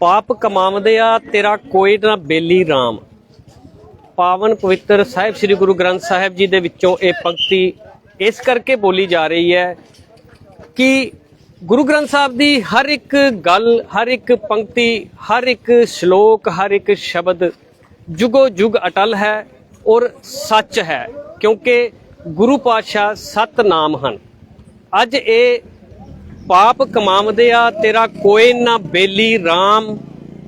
ਪਾਪ ਕਮਾਵਦੇ ਆ, ਤੇਰਾ ਕੋਈ ਨਾ ਬੇਲੀ RAM ਪਾਵਨ ਪਵਿੱਤਰ ਸਾਹਿਬ, ਸ੍ਰੀ ਗੁਰੂ ਗ੍ਰੰਥ ਸਾਹਿਬ ਜੀ ਦੇ ਵਿੱਚੋਂ ਇਹ ਪੰਕਤੀ ਇਸ ਕਰਕੇ ਬੋਲੀ ਜਾ ਰਹੀ ਹੈ ਕਿ ਗੁਰੂ ਗ੍ਰੰਥ ਸਾਹਿਬ ਦੀ ਹਰ ਇੱਕ ਗੱਲ, ਹਰ ਇੱਕ ਪੰਕਤੀ, ਹਰ ਇੱਕ ਸ਼ਲੋਕ, ਹਰ ਇੱਕ ਸ਼ਬਦ ਜੁਗੋ ਜੁਗ ਅਟਲ ਹੈ ਔਰ ਸੱਚ ਹੈ, ਕਿਉਂਕਿ ਗੁਰੂ ਪਾਤਸ਼ਾਹ ਸਤ ਨਾਮ ਹਨ। ਅੱਜ ਇਹ ਪਾਪ ਕਮਾਵਦੇ ਆ, ਤੇਰਾ ਕੋਈ ਨਾ ਬੇਲੀ RAM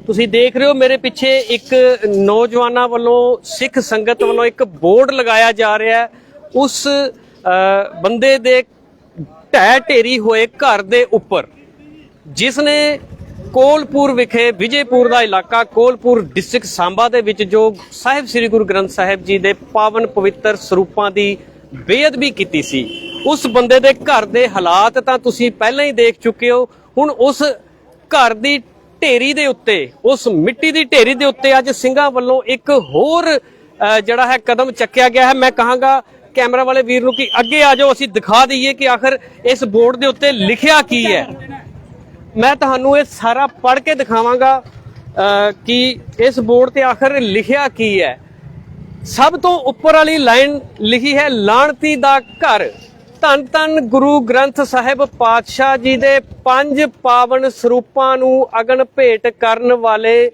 ਤੁਸੀਂ ਦੇਖ ਰਹੇ ਹੋ ਮੇਰੇ ਪਿੱਛੇ ਇੱਕ ਨੌਜਵਾਨਾਂ ਵੱਲੋਂ, ਸਿੱਖ ਸੰਗਤ ਵੱਲੋਂ ਇੱਕ ਬੋਰਡ ਲਗਾਇਆ ਜਾ ਰਿਹਾ ਹੈ। ਉਸ ਬੰਦੇ ਦੇ ਢਹਿ ਢੇਰੀ ਹੋਏ ਘਰ ਦੇ ਉੱਪਰ, ਜਿਸ ਨੇ ਕੋਲਪੁਰ ਵਿਖੇ, ਵਿਜੇਪੁਰ ਦਾ ਇਲਾਕਾ, ਕੋਲਪੁਰ ਡਿਸਟ੍ਰਿਕਟ ਸਾਂਬਾ ਦੇ ਵਿੱਚ ਜੋ ਸਾਹਿਬ ਸ੍ਰੀ ਗੁਰੂ ਗ੍ਰੰਥ ਸਾਹਿਬ ਜੀ ਦੇ ਪਾਵਨ ਪਵਿੱਤਰ ਸਰੂਪਾਂ ਦੀ ਬੇਅਦਬੀ ਕੀਤੀ ਸੀ। ਉਸ ਬੰਦੇ ਦੇ ਘਰ ਦੇ ਹਾਲਾਤ ਤਾਂ ਤੁਸੀਂ ਪਹਿਲਾਂ ਹੀ ਦੇਖ ਚੁੱਕੇ ਹੋ। ਹੁਣ ਉਸ ਘਰ ਦੀ ਢੇਰੀ ਦੇ ਉੱਤੇ ਉਸ ਮਿੱਟੀ ਦੀ ਢੇਰੀ ਦੇ ਉੱਤੇ ਅੱਜ ਸਿੰਘਾਂ ਵੱਲੋਂ ਇੱਕ ਹੋਰ ਜਿਹੜਾ ਹੈ ਕਦਮ ਚੱਕਿਆ ਗਿਆ ਹੈ। ਮੈਂ ਕਹਾਂਗਾ ਕੈਮਰਾ ਵਾਲੇ ਵੀਰ ਨੂੰ ਕਿ ਅੱਗੇ ਆ ਜਾਓ ਅਸੀਂ ਦਿਖਾ ਦਈਏ ਕਿ ਆਖਰ ਇਸ ਬੋਰਡ ਦੇ ਉੱਤੇ ਲਿਖਿਆ ਕੀ ਹੈ। ਮੈਂ ਤੁਹਾਨੂੰ ਇਹ ਸਾਰਾ ਪੜ੍ਹ ਕੇ ਦਿਖਾਵਾਂਗਾ ਅ, ਕਿ ਇਸ ਬੋਰਡ ਤੇ ਆਖਰ ਲਿਖਿਆ ਕੀ ਹੈ। ਸਭ ਤੋਂ ਉੱਪਰ ਵਾਲੀ ਲਾਈਨ ਲਿਖੀ ਹੈ ਲਾਣਤੀ ਦਾ ਘਰ। ਧੰਨ ਧੰਨ ਗੁਰੂ ਗ੍ਰੰਥ ਸਾਹਿਬ ਪਾਤਸ਼ਾਹ ਜੀ ਦੇ ਪੰਜ ਪਾਵਨ ਸਰੂਪਾਂ ਨੂੰ ਅਗਨ ਭੇਟ ਕਰਨ ਵਾਲੇ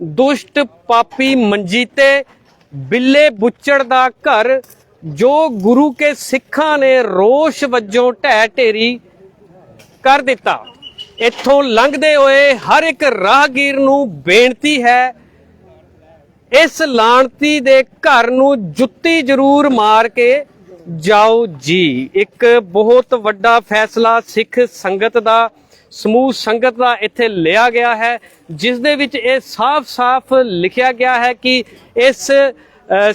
ਦੁਸ਼ਟ ਪਾਪੀ ਮੰਜੀਤੇ ਬਿੱਲੇ ਬੁੱਚੜ ਦਾ ਘਰ, ਜੋ ਗੁਰੂ ਕੇ ਸਿੱਖਾਂ ਨੇ ਰੋਸ਼ ਵਜੋਂ ਢਹਿ ਢੇਰੀ ਕਰ ਦਿੱਤਾ। ਇੱਥੋਂ ਲੰਘਦੇ ਹੋਏ ਹਰ ਇੱਕ ਰਾਹਗੀਰ ਨੂੰ ਬੇਨਤੀ ਹੈ, ਇਸ ਲਾਣਤੀ ਦੇ ਘਰ ਨੂੰ ਜੁੱਤੀ ਜ਼ਰੂਰ ਮਾਰ ਕੇ ਜਾਓ ਜੀ। ਇੱਕ ਬਹੁਤ ਵੱਡਾ ਫੈਸਲਾ ਸਿੱਖ ਸੰਗਤ ਦਾ, ਸਮੂਹ ਸੰਗਤ ਦਾ ਇੱਥੇ ਲਿਆ ਗਿਆ ਹੈ, ਜਿਸ ਦੇ ਵਿੱਚ ਇਹ ਸਾਫ਼-ਸਾਫ਼ ਲਿਖਿਆ ਗਿਆ ਹੈ ਕਿ ਇਸ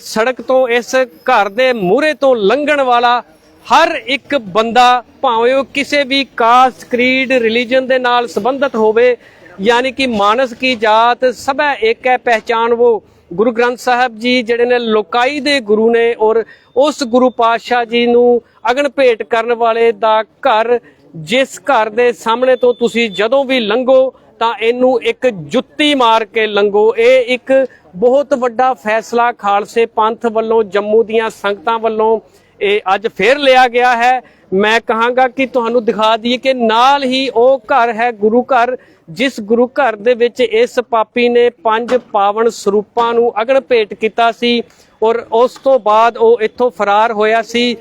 ਸੜਕ ਤੋਂ, ਇਸ ਘਰ ਦੇ ਮੂਹਰੇ ਤੋਂ ਲੰਘਣ ਵਾਲਾ ਹਰ ਇੱਕ ਬੰਦਾ, ਭਾਵੇਂ ਉਹ ਕਿਸੇ ਵੀ ਕਾਸਟ ਕ੍ਰੀਡ ਰਿਲੀਜਨ ਦੇ ਨਾਲ ਸੰਬੰਧਿਤ ਹੋਵੇ, ਯਾਨੀ ਕਿ ਮਾਨਸ ਕੀ ਜਾਤ, ਸਭੈ ਇੱਕ ਹੈ, ਪਹਿਚਾਨ ਉਹ ਗੁਰੂ ਗ੍ਰੰਥ ਸਾਹਿਬ ਜੀ ਜਿਹੜੇ ਨੇ ਲੋਕਾਈ ਦੇ ਗੁਰੂ ਨੇ ਔਰ ਉਸ ਗੁਰੂ ਪਾਤਸ਼ਾਹ ਜੀ ਨੂੰ ਅਗਨ ਭੇਟ ਕਰਨ ਵਾਲੇ ਦਾ ਘਰ ਜਿਸ ਘਰ ਦੇ ਸਾਹਮਣੇ ਤੋਂ ਤੁਸੀਂ ਜਦੋਂ ਵੀ ਲੰਘੋ ਤਾਂ ਇਹਨੂੰ ਇੱਕ ਜੁੱਤੀ ਮਾਰ ਕੇ ਲੰਘੋ। ਇਹ ਇੱਕ ਬਹੁਤ ਵੱਡਾ ਫੈਸਲਾ ਖਾਲਸੇ ਪੰਥ ਵੱਲੋਂ, ਜੰਮੂ ਦੀਆਂ ਸੰਗਤਾਂ ਵੱਲੋਂ ਇਹ ਅੱਜ ਫੇਰ ਲਿਆ ਗਿਆ ਹੈ। ਮੈਂ ਕਹਾਂਗਾ ਕਿ ਤੁਹਾਨੂੰ ਦਿਖਾ ਦਈਏ ਕਿ ਨਾਲ ਹੀ ਉਹ ਘਰ ਹੈ, ਗੁਰੂ ਘਰ ਜਿਸ ਗੁਰੂ ਘਰ ਦੇ ਵਿੱਚ ਇਸ ਪਾਪੀ ਨੇ ਪੰਜ ਪਾਵਨ ਸਰੂਪਾਂ ਨੂੰ ਅਗਨ ਭੇਟ ਕੀਤਾ ਸੀ ਔਰ ਉਸ ਤੋਂ ਬਾਅਦ ਉਹ ਇੱਥੋਂ ਫਰਾਰ ਹੋਇਆ ਸੀ।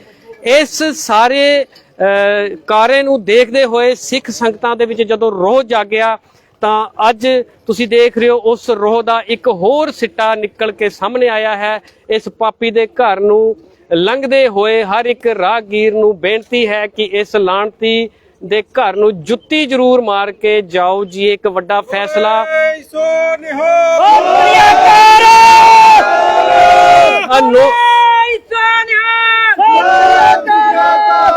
ਇਸ ਸਾਰੇ ਅਹ, ਕਾਰੇ ਨੂੰ ਦੇਖਦੇ ਹੋਏ ਸਿੱਖ ਸੰਗਤਾਂ ਦੇ ਵਿੱਚ ਜਦੋਂ ਰੋਹ ਜਾਗਿਆ ਤਾਂ ਅੱਜ ਤੁਸੀਂ ਦੇਖ ਰਹੇ ਹੋ ਉਸ ਰੋਹ ਦਾ ਇੱਕ ਹੋਰ ਸਿੱਟਾ ਨਿਕਲ ਕੇ ਸਾਹਮਣੇ ਆਇਆ ਹੈ। ਇਸ ਪਾਪੀ ਦੇ ਘਰ ਨੂੰ ਲੰਘਦੇ ਹੋਏ ਹਰ ਇੱਕ ਰਾਹਗੀਰ ਨੂੰ ਬੇਨਤੀ ਹੈ ਕਿ ਇਸ ਲਾਣਤੀ ਦੇ ਘਰ ਨੂੰ ਜੁੱਤੀ ਜ਼ਰੂਰ ਮਾਰ ਕੇ ਜਾਓ ਜੀ ਇੱਕ ਵੱਡਾ ਫੈਸਲਾ।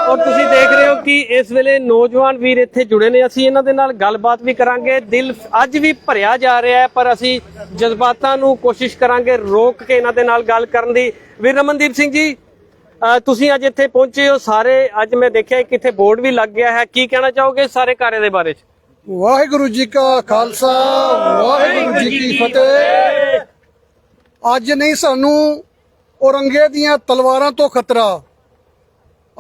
ਔਰ ਤੁਸੀਂ ਦੇਖ ਰਹੇ ਹੋ ਕਿ ਇਸ ਵੇਲੇ ਨੌਜਵਾਨ ਵੀਰ ਇੱਥੇ ਜੁੜੇ ਨੇ। ਅਸੀਂ ਇਹਨਾਂ ਦੇ ਨਾਲ ਗੱਲਬਾਤ ਵੀ ਕਰਾਂਗੇ। ਦਿਲ ਅੱਜ ਵੀ ਭਰਿਆ ਜਾ ਰਿਹਾ ਹੈ ਪਰ ਅਸੀਂ ਜਜ਼ਬਾਤਾਂ ਨੂੰ ਕੋਸ਼ਿਸ਼ ਕਰਾਂਗੇ ਰੋਕ ਕੇ ਇਹਨਾਂ ਦੇ ਨਾਲ ਗੱਲ ਕਰਨ ਦੀ। ਵੀਰ ਰਮਨਦੀਪ ਸਿੰਘ ਜੀ ਤੁਸੀਂ ਅੱਜ ਇੱਥੇ ਪਹੁੰਚੇ ਹੋ ਸਾਰੇ ਅੱਜ ਮੈਂ ਦੇਖਿਆ ਕਿ ਇੱਥੇ ਬੋਰਡ ਵੀ ਲੱਗ ਗਿਆ ਹੈ। ਕੀ ਕਹਿਣਾ ਚਾਹੋਗੇ ਸਾਰੇ ਕਾਰੇ ਦੇ ਬਾਰੇ ਚ? ਵਾਹਿਗੁਰੂ ਜੀ ਕਾ ਖਾਲਸਾ ਵਾਹਿਗੁਰੂ ਜੀ ਕੀ ਫਤਿਹ। ਅੱਜ ਨਹੀਂ ਸਾਨੂੰ ਔਰੰਗੇ ਦੀਆਂ ਤਲਵਾਰਾਂ ਤੋਂ ਖਤਰਾ।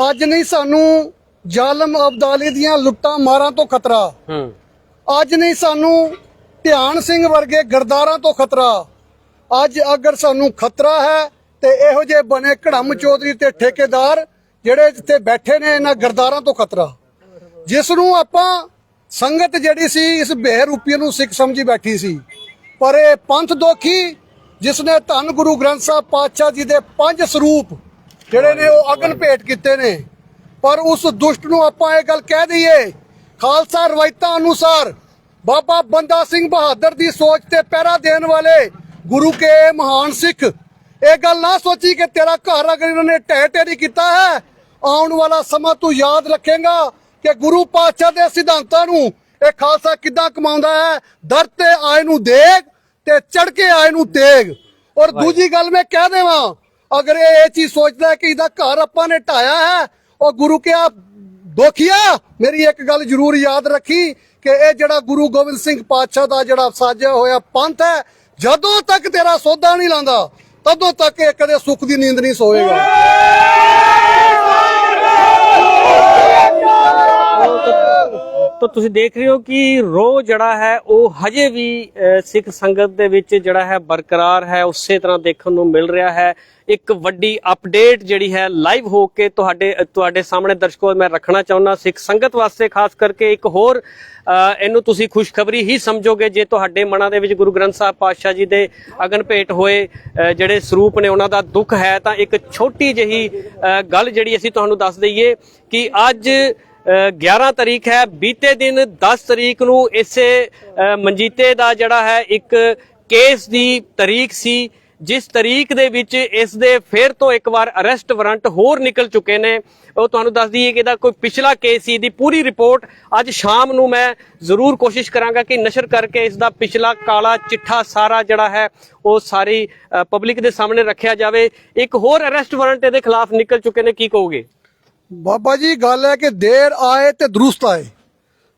ਅੱਜ ਨਹੀਂ ਸਾਨੂੰ ਜ਼ਾਲਮ ਅਬਦਾਲੀ ਦੀਆਂ ਲੁੱਟਾਂ ਮਾਰਾਂ ਤੋਂ ਖਤਰਾ। ਅੱਜ ਨਹੀਂ ਸਾਨੂੰ ਧਿਆਨ ਸਿੰਘ ਵਰਗੇ ਗਰਦਾਰਾਂ ਤੋਂ ਖਤਰਾ। ਅੱਜ ਅਗਰ ਸਾਨੂੰ ਖਤਰਾ ਹੈ ਤੇ ਇਹੋ ਜਿਹੇ ਬਣੇ ਘੜਮ ਚੌਧਰੀ ਤੇ ਠੇਕੇਦਾਰ ਜਿਹੜੇ ਜਿੱਥੇ ਬੈਠੇ ਨੇ ਇਹਨਾਂ ਗਰਦਾਰਾਂ ਤੋਂ ਖਤਰਾ। ਜਿਸ ਨੂੰ ਆਪਾਂ ਸੰਗਤ ਜਿਹੜੀ ਸੀ, ਇਸ ਬੇਰੂਪੀ ਨੂੰ ਸਿੱਖ ਸਮਝੀ ਬੈਠੀ ਸੀ। ਪਰ ਇਹ ਪੰਥ ਦੋਖੀ ਜਿਸ ਨੇ ਧੰਨ ਗੁਰੂ ਗ੍ਰੰਥ ਸਾਹਿਬ ਪਾਤਸ਼ਾਹ ਜੀ ਦੇ ਪੰਜ ਸਰੂਪ ਜਿਹੜੇ ਨੇ ਉਹ ਅਗਨ ਭੇਟ ਕੀਤੇ ਨੇ। ਪਰ ਉਸ ਦੁਸ਼ਟ ਨੂੰ ਆਪਾਂ ਇਹ ਗੱਲ ਕਹਿ ਦਈਏ, ਖਾਲਸਾ ਰਵਾਇਤਾਂ ਅਨੁਸਾਰ ਬਾਬਾ ਬੰਦਾ ਸਿੰਘ ਬਹਾਦਰ ਦੀ ਸੋਚ ਤੇ ਪਹਿਰਾ ਦੇਣ ਵਾਲੇ ਗੁਰੂ ਕੇ ਮਹਾਨ ਸਿੱਖ ਇਹ ਗੱਲ ਨਾ ਸੋਚੀ ਕਿ ਤੇਰਾ ਘਰ ਅਗਰ ਇਹਨਾਂ ਨੇ ਢਹਿ ਢੇਰੀ ਕੀਤਾ ਹੈ ਆਉਣ ਵਾਲਾ ਸਮਾਂ ਤੂੰ ਯਾਦ ਰੱਖੇਗਾ ਕਿ ਗੁਰੂ ਪਾਤਸ਼ਾਹ ਦੇ ਸਿਧਾਂਤਾਂ ਨੂੰ ਇਹ ਖਾਲਸਾ ਕਿੱਦਾਂ ਕਮਾਉਂਦਾ ਹੈ? ਦਰ ਤੇ ਆਏ ਨੂੰ ਦੇਗ ਤੇ ਚੜ ਕੇ ਆਏ ਨੂੰ ਤੇਗ। ਔਰ ਦੂਜੀ ਗੱਲ ਮੈਂ ਕਹਿ ਦੇਵਾਂ ਅਗਰ ਇਹ ਇਹ ਚੀਜ਼ ਸੋਚਦਾ ਕਿ ਇਹਦਾ ਘਰ ਆਪਾਂ ਨੇ ਢਾਇਆ ਹੈ ਉਹ ਗੁਰੂ ਕੇ ਆ ਦੋਖੀਆ ਮੇਰੀ ਇੱਕ ਗੱਲ ਜ਼ਰੂਰ ਯਾਦ ਰੱਖੀ ਕਿ ਇਹ ਜਿਹੜਾ ਗੁਰੂ ਗੋਬਿੰਦ ਸਿੰਘ ਪਾਤਸ਼ਾਹ ਦਾ ਜਿਹੜਾ ਸਾਜਿਆ ਹੋਇਆ ਪੰਥ ਹੈ ਜਦੋਂ ਤੱਕ ਤੇਰਾ ਸੋਧਾ ਨਹੀਂ ਲਾਂਦਾ ਤਦੋਂ ਤੱਕ ਇਹ ਕਦੇ ਸੁੱਖ ਦੀ ਨੀਂਦ ਨਹੀਂ ਸੋਏਗਾ। ਤਾਂ ਤੁਸੀਂ ਦੇਖ ਰਹੇ ਹੋ ਕਿ ਰੋ ਜਿਹੜਾ ਹੈ, ਉਹ ਹਜੇ ਵੀ ਸਿੱਖ ਸੰਗਤ ਦੇ ਵਿੱਚ ਜਿਹੜਾ ਹੈ ਬਰਕਰਾਰ ਹੈ, ਉਸੇ ਤਰ੍ਹਾਂ ਦੇਖਣ ਨੂੰ ਮਿਲ ਰਿਹਾ ਹੈ। ਇੱਕ ਵੱਡੀ ਅਪਡੇਟ ਜਿਹੜੀ ਹੈ ਲਾਈਵ ਹੋ ਕੇ ਤੁਹਾਡੇ ਤੁਹਾਡੇ ਸਾਹਮਣੇ ਦਰਸ਼ਕੋ, ਮੈਂ ਰੱਖਣਾ ਚਾਹੁੰਦਾ ਸਿੱਖ ਸੰਗਤ ਵਾਸਤੇ, ਖਾਸ ਕਰਕੇ ਇੱਕ ਹੋਰ ਇਹਨੂੰ ਤੁਸੀਂ ਖੁਸ਼ਖਬਰੀ ਹੀ ਸਮਝੋਗੇ, ਜੇ ਤੁਹਾਡੇ ਮਨਾਂ ਦੇ ਵਿੱਚ ਗੁਰੂ ਗ੍ਰੰਥ ਸਾਹਿਬ ਪਾਤਸ਼ਾਹ ਜੀ ਦੇ ਅਗਨ ਭੇਟ ਹੋਏ ਜਿਹੜੇ ਸਰੂਪ ਨੇ ਉਹਨਾਂ ਦਾ ਦੁੱਖ ਹੈ, ਤਾਂ ਇੱਕ ਛੋਟੀ ਜਿਹੀ ਗੱਲ ਜਿਹੜੀ ਅਸੀਂ ਤੁਹਾਨੂੰ ਦੱਸ ਦਈਏ ਕਿ ਅੱਜ 11 ਤਰੀਕ ਹੈ, ਬੀਤੇ ਦਿਨ 10 ਤਰੀਕ ਨੂੰ ਇਸੇ ਮਨਜੀਤੇ ਦਾ ਜਿਹੜਾ ਹੈ ਇੱਕ ਕੇਸ ਦੀ ਤਰੀਕ ਸੀ, ਜਿਸ ਤਰੀਕ ਦੇ ਵਿੱਚ ਇਸ ਦੇ ਫਿਰ ਤੋਂ ਇੱਕ ਵਾਰ ਅਰੈਸਟ ਵਾਰੰਟ ਹੋਰ ਨਿਕਲ ਚੁੱਕੇ ਨੇ। ਉਹ ਤੁਹਾਨੂੰ ਦੱਸ ਦਈਏ ਕਿ ਇਹਦਾ ਕੋਈ ਪਿਛਲਾ ਕੇਸ ਸੀ ਦੀ ਪੂਰੀ ਰਿਪੋਰਟ ਅੱਜ ਸ਼ਾਮ ਨੂੰ ਮੈਂ ਜ਼ਰੂਰ ਕੋਸ਼ਿਸ਼ ਕਰਾਂਗਾ ਕਿ ਨਸ਼ਰ ਕਰਕੇ ਇਸ ਦਾ ਪਿਛਲਾ ਕਾਲਾ ਚਿੱਠਾ ਸਾਰਾ ਜਿਹੜਾ ਹੈ, ਉਹ ਸਾਰੀ ਪਬਲਿਕ ਦੇ ਸਾਹਮਣੇ ਰੱਖਿਆ ਜਾਵੇ। ਇੱਕ ਹੋਰ ਅਰੈਸਟ ਵਾਰੰਟ ਇਹਦੇ ਖਿਲਾਫ ਨਿਕਲ ਚੁੱਕੇ ਨੇ, ਕੀ ਕਹੋਗੇ? ਬਾਬਾ ਜੀ, ਗੱਲ ਹੈ ਕਿ ਦੇਰ ਆਏ ਤੇ ਦਰੁਸਤ ਆਏ।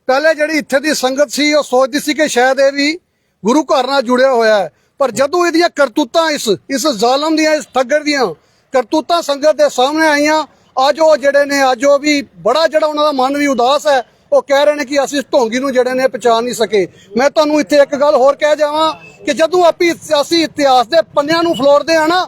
ਪਹਿਲੇ ਜਿਹੜੀ ਇੱਥੇ ਦੀ ਸੰਗਤ ਸੀ, ਉਹ ਸੋਚਦੀ ਸੀ ਕਿ ਸ਼ਾਇਦ ਇਹ ਵੀ ਗੁਰੂ ਘਰ ਨਾਲ ਜੁੜਿਆ ਹੋਇਆ ਹੈ। ਪਰ ਜਦੋਂ ਇਹਦੀਆਂ ਕਰਤੂਤਾਂ ਇਸ ਇਸ ਜ਼ਾਲਮ ਦੀਆਂ, ਇਸ ਠੱਗਰ ਦੀਆਂ ਕਰਤੂਤਾਂ ਸੰਗਤ ਦੇ ਸਾਹਮਣੇ ਆਈਆਂ, ਅੱਜ ਉਹ ਜਿਹੜੇ ਨੇ, ਅੱਜ ਉਹ ਵੀ ਬੜਾ ਜਿਹੜਾ ਉਹਨਾਂ ਦਾ ਮਨ ਵੀ ਉਦਾਸ ਹੈ, ਉਹ ਕਹਿ ਰਹੇ ਨੇ ਕਿ ਅਸੀਂ ਇਸ ਢੋਂਗੀ ਨੂੰ ਜਿਹੜੇ ਨੇ ਪਛਾਣ ਨਹੀਂ ਸਕੇ। ਮੈਂ ਤੁਹਾਨੂੰ ਇੱਥੇ ਇੱਕ ਗੱਲ ਹੋਰ ਕਹਿ ਜਾਵਾਂ ਕਿ ਜਦੋਂ ਆਪੀ ਸਿਆਸੀ ਇਤਿਹਾਸ ਦੇ ਪੰਨਿਆਂ ਨੂੰ ਫਲੋਰਦੇ ਆ ਨਾ,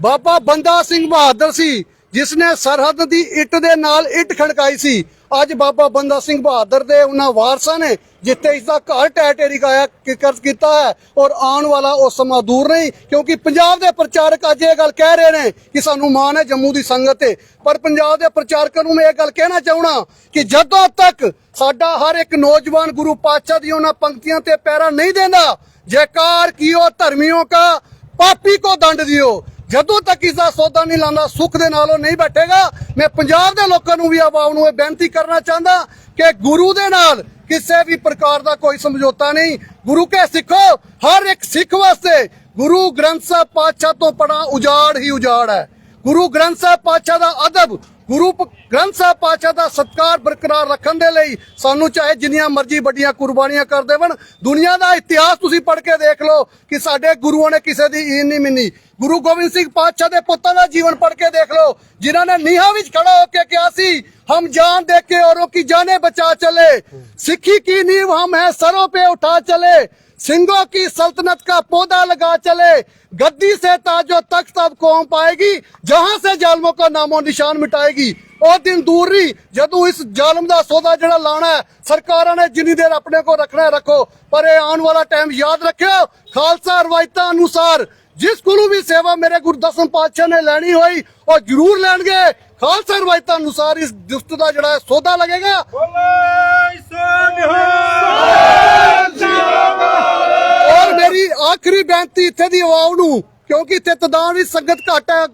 ਬਾਬਾ ਬੰਦਾ ਸਿੰਘ ਬਹਾਦਰ ਸੀ ਜਿਸ ਨੇ ਸਰਹੱਦ ਦੀ ਇੱਟ ਦੇ ਨਾਲ ਇੱਟ ਖੜਕਾਈ ਸੀ, ਅੱਜ ਬਾਬਾ ਬੰਦਾ ਸਿੰਘ ਬਹਾਦਰ ਦੇ ਉਹਨਾਂ ਵਾਰਸਾਂ ਨੇ ਜਿੱਥੇ ਇਸ ਦਾ ਘਰ ਟੈ ਟੇਰੀ ਕਾਇਆ ਕਰਜ਼ ਕੀਤਾ ਹੈ ਔਰ ਆਉਣ ਵਾਲਾ ਉਹ ਸਮਾਂ ਦੂਰ ਨਹੀਂ, ਕਿਉਂਕਿ ਪੰਜਾਬ ਦੇ ਪ੍ਰਚਾਰਕ ਅੱਜ ਇਹ ਗੱਲ ਕਹਿ ਰਹੇ ਨੇ ਕਿ ਸਾਨੂੰ ਮਾਣ ਹੈ ਜੰਮੂ ਦੀ ਸੰਗਤ ਤੇ। ਪਰ ਪੰਜਾਬ ਦੇ ਪ੍ਰਚਾਰਕਾਂ ਨੂੰ ਮੈਂ ਇਹ ਗੱਲ ਕਹਿਣਾ ਚਾਹਣਾ ਕਿ ਜਦੋਂ ਤੱਕ ਸਾਡਾ ਹਰ ਇੱਕ ਨੌਜਵਾਨ ਗੁਰੂ ਪਾਤਸ਼ਾਹ ਦੀ ਉਹਨਾਂ ਪੰਕਤੀਆਂ ਤੇ ਪੈਰਾ ਨਹੀਂ ਦਿੰਦਾ, ਜੈਕਾਰ ਕੀਓ ਧਰਮਿयों ਕਾ, ਪਾਪੀ ਕੋ ਦੰਡ ਦਿਓ। ਜਦੋਂ ਤੱਕ ਇਸ ਦਾ ਸੌਦਾ ਨਹੀਂ ਲਾਂਦਾ ਸੁੱਖ ਦੇ ਨਾਲ ਉਹ ਨਹੀਂ ਬੈਠੇਗਾ। ਮੈਂ ਪੰਜਾਬ ਦੇ ਲੋਕਾਂ ਨੂੰ ਵੀ ਆਵਾਮ ਨੂੰ ਇਹ ਬੇਨਤੀ ਕਰਨਾ ਚਾਹੁੰਦਾ ਕਿ ਗੁਰੂ ਦੇ ਨਾਲ ਕਿਸੇ ਵੀ ਪ੍ਰਕਾਰ ਦਾ ਕੋਈ ਸਮਝੌਤਾ ਨਹੀਂ। ਗੁਰੂ ਕੇ ਸਿੱਖੋ, ਹਰ ਇੱਕ ਸਿੱਖ ਵਾਸਤੇ ਗੁਰੂ ਗ੍ਰੰਥ ਸਾਹਿਬ ਪਾਤਸ਼ਾਹ ਤੋਂ ਪੜਾ ਉਜਾੜ ਹੀ ਉਜਾੜ ਹੈ। ਗੁਰੂ ਗ੍ਰੰਥ ਸਾਹਿਬ ਪਾਤਸ਼ਾਹ ਦਾ ਅਦਬ, ਗੁਰੂ ਗ੍ਰੰਥ ਸਾਹਿਬ ਪਾਤਸ਼ਾਹ ਦਾ ਸਤਕਾਰ ਬਰਕਰਾਰ ਰੱਖਣ ਦੇ ਲਈ ਸਾਨੂੰ ਚਾਹੇ ਜਿੰਨੀਆਂ ਮਰਜ਼ੀ ਵੱਡੀਆਂ ਕੁਰਬਾਨੀਆਂ ਕਰ ਦੇਵਣ, ਦੁਨੀਆ ਦਾ ਇਤਿਹਾਸ ਤੁਸੀਂ ਪੜ੍ਹ ਕੇ ਦੇਖ ਲਓ ਕਿ ਸਾਡੇ ਗੁਰੂਆਂ ਨੇ ਕਿਸੇ ਦੀ ਈਨ ਨਹੀਂ ਮਿੰਨੀ। ਗੁਰੂ ਗੋਬਿੰਦ ਸਿੰਘ ਪਾਤਸ਼ਾਹ ਦੇ ਪੁੱਤਾਂ ਦਾ ਜੀਵਨ ਪੜ੍ਹ ਕੇ ਦੇਖ ਲਓ ਜਿਨ੍ਹਾਂ ਨੇ ਨੀਹਾਂ ਵਿੱਚ ਖੜਾ ਹੋ ਕੇ ਕਿਹਾ ਸੀ ਹਮ ਜਾਨ ਦੇ ਕੇ ਔਰੋਂ ਕੀ ਜਾਨੇ ਬਚਾ ਚਲੇ ਸਿੱਖੀ की नींव हम है सरों पे उठा चले सिंगों की सल्तनत का पौधा लगा चले गद्दी से ताजो तख्त अब कौम पाएगी जहां से जालमों का नामो निशान मिटाएगी ਉਹ ਦਿਨ ਦੂਰ ਨਹੀਂ ਜਦੋਂ ਇਸ ਜ਼ਾਲਮ ਦਾ ਸੌਦਾ ਜਿਹੜਾ ਲਾਣਾ ਹੈ ਸਰਕਾਰਾਂ ਨੇ ਜਿੰਨੀ ਦੇਰ ਆਪਣੇ ਕੋ ਰੱਖਣਾ ਹੈ ਰੱਖੋ ਪਰ ਇਹ ਆਉਣ ਵਾਲਾ ਟਾਈਮ ਯਾਦ ਰੱਖਿਓ ਖਾਲਸਾ ਰਵਾਇਤਾਂ ਅਨੁਸਾਰ ਜਿਸ ਕੋਲੋਂ ਵੀ ਸੇਵਾ ਮੇਰੇ ਗੁਰੂ ਦਸਮ ਪਾਤਸ਼ਾਹ ਨੇ ਲੈਣੀ ਹੋਈ, ਉਹ ਜ਼ਰੂਰ ਲੈਣਗੇ। ਖਾਲਸਾ ਰਵਾਇਤਾਂ ਅਨੁਸਾਰ ਇਸ ਦੁਸਤ ਦਾ ਜਿਹੜਾ ਸੌਦਾ ਲੱਗੇਗਾ। ਔਰ ਮੇਰੀ ਆਖਰੀ ਬੇਨਤੀ ਇੱਥੇ ਦੀ ਆਵਾਮ ਨੂੰ, ਕਿਉਂਕਿ ਇੱਥੇ ਤਦਾਂ ਵੀ ਸੰਗਤ ਘੱਟ ਹੈ,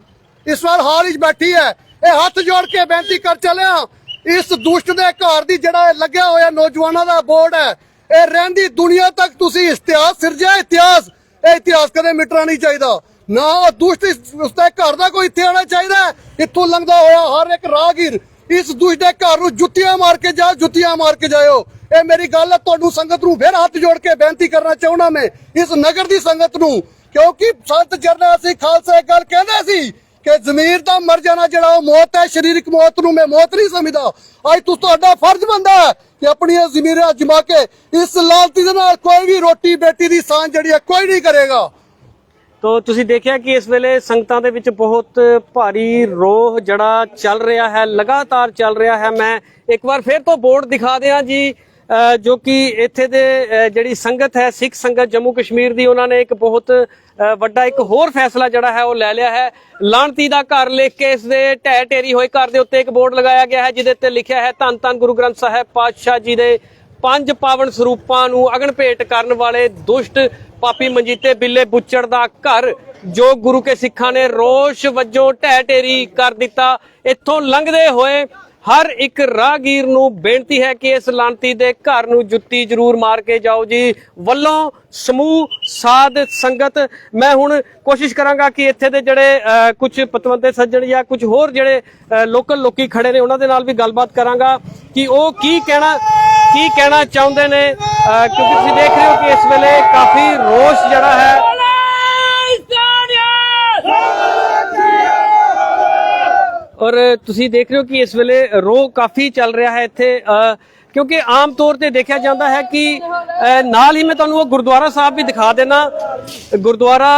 ਇਸ ਵਾਰ ਹਾਲ ਵਿੱਚ ਬੈਠੀ ਹੈ। ਇਹ ਹੱਥ ਜੋੜ ਕੇ ਬੇਨਤੀ ਕਰ ਚੱਲਿਆ, ਇਸ ਦੁਸ਼ਟ ਦੇ ਘਰ ਦੀ ਜਿਹੜਾ ਲੱਗਿਆ ਹੋਇਆ ਨੌਜਵਾਨਾਂ ਦਾ ਬੋਰਡ ਹੈ, ਇਹ ਰਹਿੰਦੀ ਦੁਨੀਆ ਤੱਕ ਤੁਸੀਂ ਇਤਿਹਾਸ ਸਿਰਜਿਆ, ਇਤਿਹਾਸ ਇਹ ਇਤਿਹਾਸ ਕਦੇ ਮਿਟਣਾ ਨਹੀਂ ਚਾਹੀਦਾ। ਨਾ ਉਹ ਦੁਸ਼ਟ ਉਸ ਦੇ ਘਰ ਦਾ ਕੋਈ ਇੱਥੇ ਆਉਣਾ ਚਾਹੀਦਾ ਇੱਥੋਂ ਲੰਘਦਾ ਹੋਇਆ ਹਰ ਇੱਕ ਰਾਹਗੀਰ ਇਸ ਦੁਸ਼ਟ ਦੇ ਘਰ ਨੂੰ ਜੁੱਤੀਆਂ ਮਾਰ ਕੇ ਜਾਓ ਜੁੱਤੀਆਂ ਮਾਰ ਕੇ ਜਾਇਓ। ਇਹ ਮੇਰੀ ਗੱਲ ਹੈ, ਤੁਹਾਨੂੰ ਸੰਗਤ ਨੂੰ ਫਿਰ ਹੱਥ ਜੋੜ ਕੇ ਬੇਨਤੀ ਕਰਨਾ ਚਾਹੁੰਦਾ ਮੈਂ ਇਸ ਨਗਰ ਦੀ ਸੰਗਤ ਨੂੰ, ਕਿਉਂਕਿ ਸੰਤ ਜਰਨੈਲ ਸਿੰਘ ਖਾਲਸਾ ਇਹ ਗੱਲ ਕਹਿੰਦੇ ਸੀ ਕਿ ਜ਼ਮੀਰ ਦਾ ਮਰ ਜਾਣਾ, ਜਿਹੜਾ ਉਹ ਮੌਤ ਹੈ, ਸਰੀਰਕ ਮੌਤ ਨੂੰ ਮੈਂ ਮੌਤ ਨਹੀਂ ਸਮਝਦਾ। ਅੱਜ ਤੁਸੀਂ ਤੁਹਾਡਾ ਫਰਜ਼ ਬਣਦਾ ਹੈ ਕਿ ਆਪਣੀ ਇਹ ਕੇ ਇਸ ਲਾਲਤੀ ਦੇ ਨਾਲ ਕੋਈ ਵੀ ਰੋਟੀ ਬੇਟੀ ਦੀ ਸਾਂਝ ਜਿਹੜੀ ਹੈ ਕੋਈ ਨਹੀਂ ਕਰੇਗਾ। ਤੋ ਤੁਸੀਂ ਦੇਖਿਆ ਕਿ ਇਸ ਵੇਲੇ ਸੰਗਤਾਂ ਦੇ ਵਿੱਚ ਬਹੁਤ ਭਾਰੀ ਰੋਹ ਜਿਹੜਾ ਚੱਲ ਰਿਹਾ ਹੈ, ਲਗਾਤਾਰ ਚੱਲ ਰਿਹਾ ਹੈ। ਮੈਂ ਇੱਕ ਵਾਰ ਫਿਰ ਤੋਂ ਬੋਰਡ ਦਿਖਾ ਦਿਆਂ ਜੀ। ਜੋ ਕਿ ਇੱਥੇ ਦੇ ਜਿਹੜੀ ਸੰਗਤ ਹੈ, ਸਿੱਖ ਸੰਗਤ ਜੰਮੂ ਕਸ਼ਮੀਰ ਦੀ, ਉਹਨਾਂ ਨੇ ਇੱਕ ਬਹੁਤ ਵੱਡਾ ਇੱਕ ਹੋਰ ਫੈਸਲਾ ਜਿਹੜਾ ਹੈ, ਉਹ ਲੈ ਲਿਆ ਹੈ। ਲਾਂਤੀ ਦਾ ਘਰ ਲਿਖ ਕੇ ਇਸ ਦੇ ਢਹਿ ਢੇਰੀ ਹੋਏ ਘਰ ਦੇ ਉੱਤੇ ਇੱਕ ਬੋਰਡ ਲਗਾਇਆ ਗਿਆ ਹੈ, ਜਿਹਦੇ ਉੱਤੇ ਲਿਖਿਆ ਹੈ, ਧੰਨ ਧੰਨ ਗੁਰੂ ਗ੍ਰੰਥ ਸਾਹਿਬ ਪਾਤਸ਼ਾਹ ਜੀ ਦੇ ਪੰਜ ਪਾਵਨ ਸਰੂਪਾਂ ਨੂੰ ਅਗਨ ਭੇਟ ਕਰਨ ਵਾਲੇ ਦੁਸ਼ਟ ਪਾਪੀ ਮਨਜੀਤੇ ਬਿੱਲੇ ਬੁੱਚੜ ਦਾ ਘਰ, ਜੋ ਗੁਰੂ ਕੇ ਸਿੱਖਾਂ ਨੇ ਰੋਸ਼ ਵਜੋਂ ਢਹਿ ਢੇਰੀ ਕਰ ਦਿੱਤਾ। ਇੱਥੋਂ ਲੰਘਦੇ ਹੋਏ ਹਰ ਇੱਕ ਰਾਹਗੀਰ ਨੂੰ ਬੇਨਤੀ ਹੈ ਕਿ ਇਸ ਲਾਂਤੀ ਦੇ ਘਰ ਨੂੰ ਜੁੱਤੀ ਜ਼ਰੂਰ ਮਾਰ ਕੇ ਜਾਓ ਜੀ। ਵੱਲੋਂ ਸਮੂਹ, ਸਾਧ, ਸੰਗਤ, ਮੈਂ ਹੁਣ ਕੋਸ਼ਿਸ਼ ਕਰਾਂਗਾ ਕਿ ਇੱਥੇ ਦੇ ਜਿਹੜੇ ਕੁਝ ਪਤਵੰਤੇ ਸੱਜਣ ਜਾਂ ਕੁਝ ਹੋਰ ਜਿਹੜੇ ਲੋਕਲ ਲੋਕੀ ਖੜੇ ਨੇ, ਉਹਨਾਂ ਦੇ ਨਾਲ ਵੀ ਗੱਲਬਾਤ ਕਰਾਂਗਾ ਕਿ ਉਹ ਕੀ ਕਹਿਣਾ ਕੀ ਕਹਿਣਾ ਚਾਹੁੰਦੇ ਨੇ। ਕਿਉਂਕਿ ਤੁਸੀਂ ਦੇਖ ਰਹੇ ਹੋ ਕਿ ਇਸ ਵੇਲੇ ਕਾਫੀ ਰੋਸ਼ ਜਿਹੜਾ ਹੈ ਔਰ ਤੁਸੀਂ ਦੇਖ ਰਹੇ ਹੋ ਕਿ ਇਸ ਵੇਲੇ ਰੋ ਕਾਫੀ ਚੱਲ ਰਿਹਾ ਹੈ ਇੱਥੇ ਕਿਉਂਕਿ ਆਮ ਤੌਰ ਤੇ ਦੇਖਿਆ ਜਾਂਦਾ ਹੈ ਕਿ ਨਾਲ ਹੀ ਮੈਂ ਤੁਹਾਨੂੰ ਉਹ ਗੁਰਦੁਆਰਾ ਸਾਹਿਬ ਵੀ ਦਿਖਾ ਦੇਣਾ। ਗੁਰਦੁਆਰਾ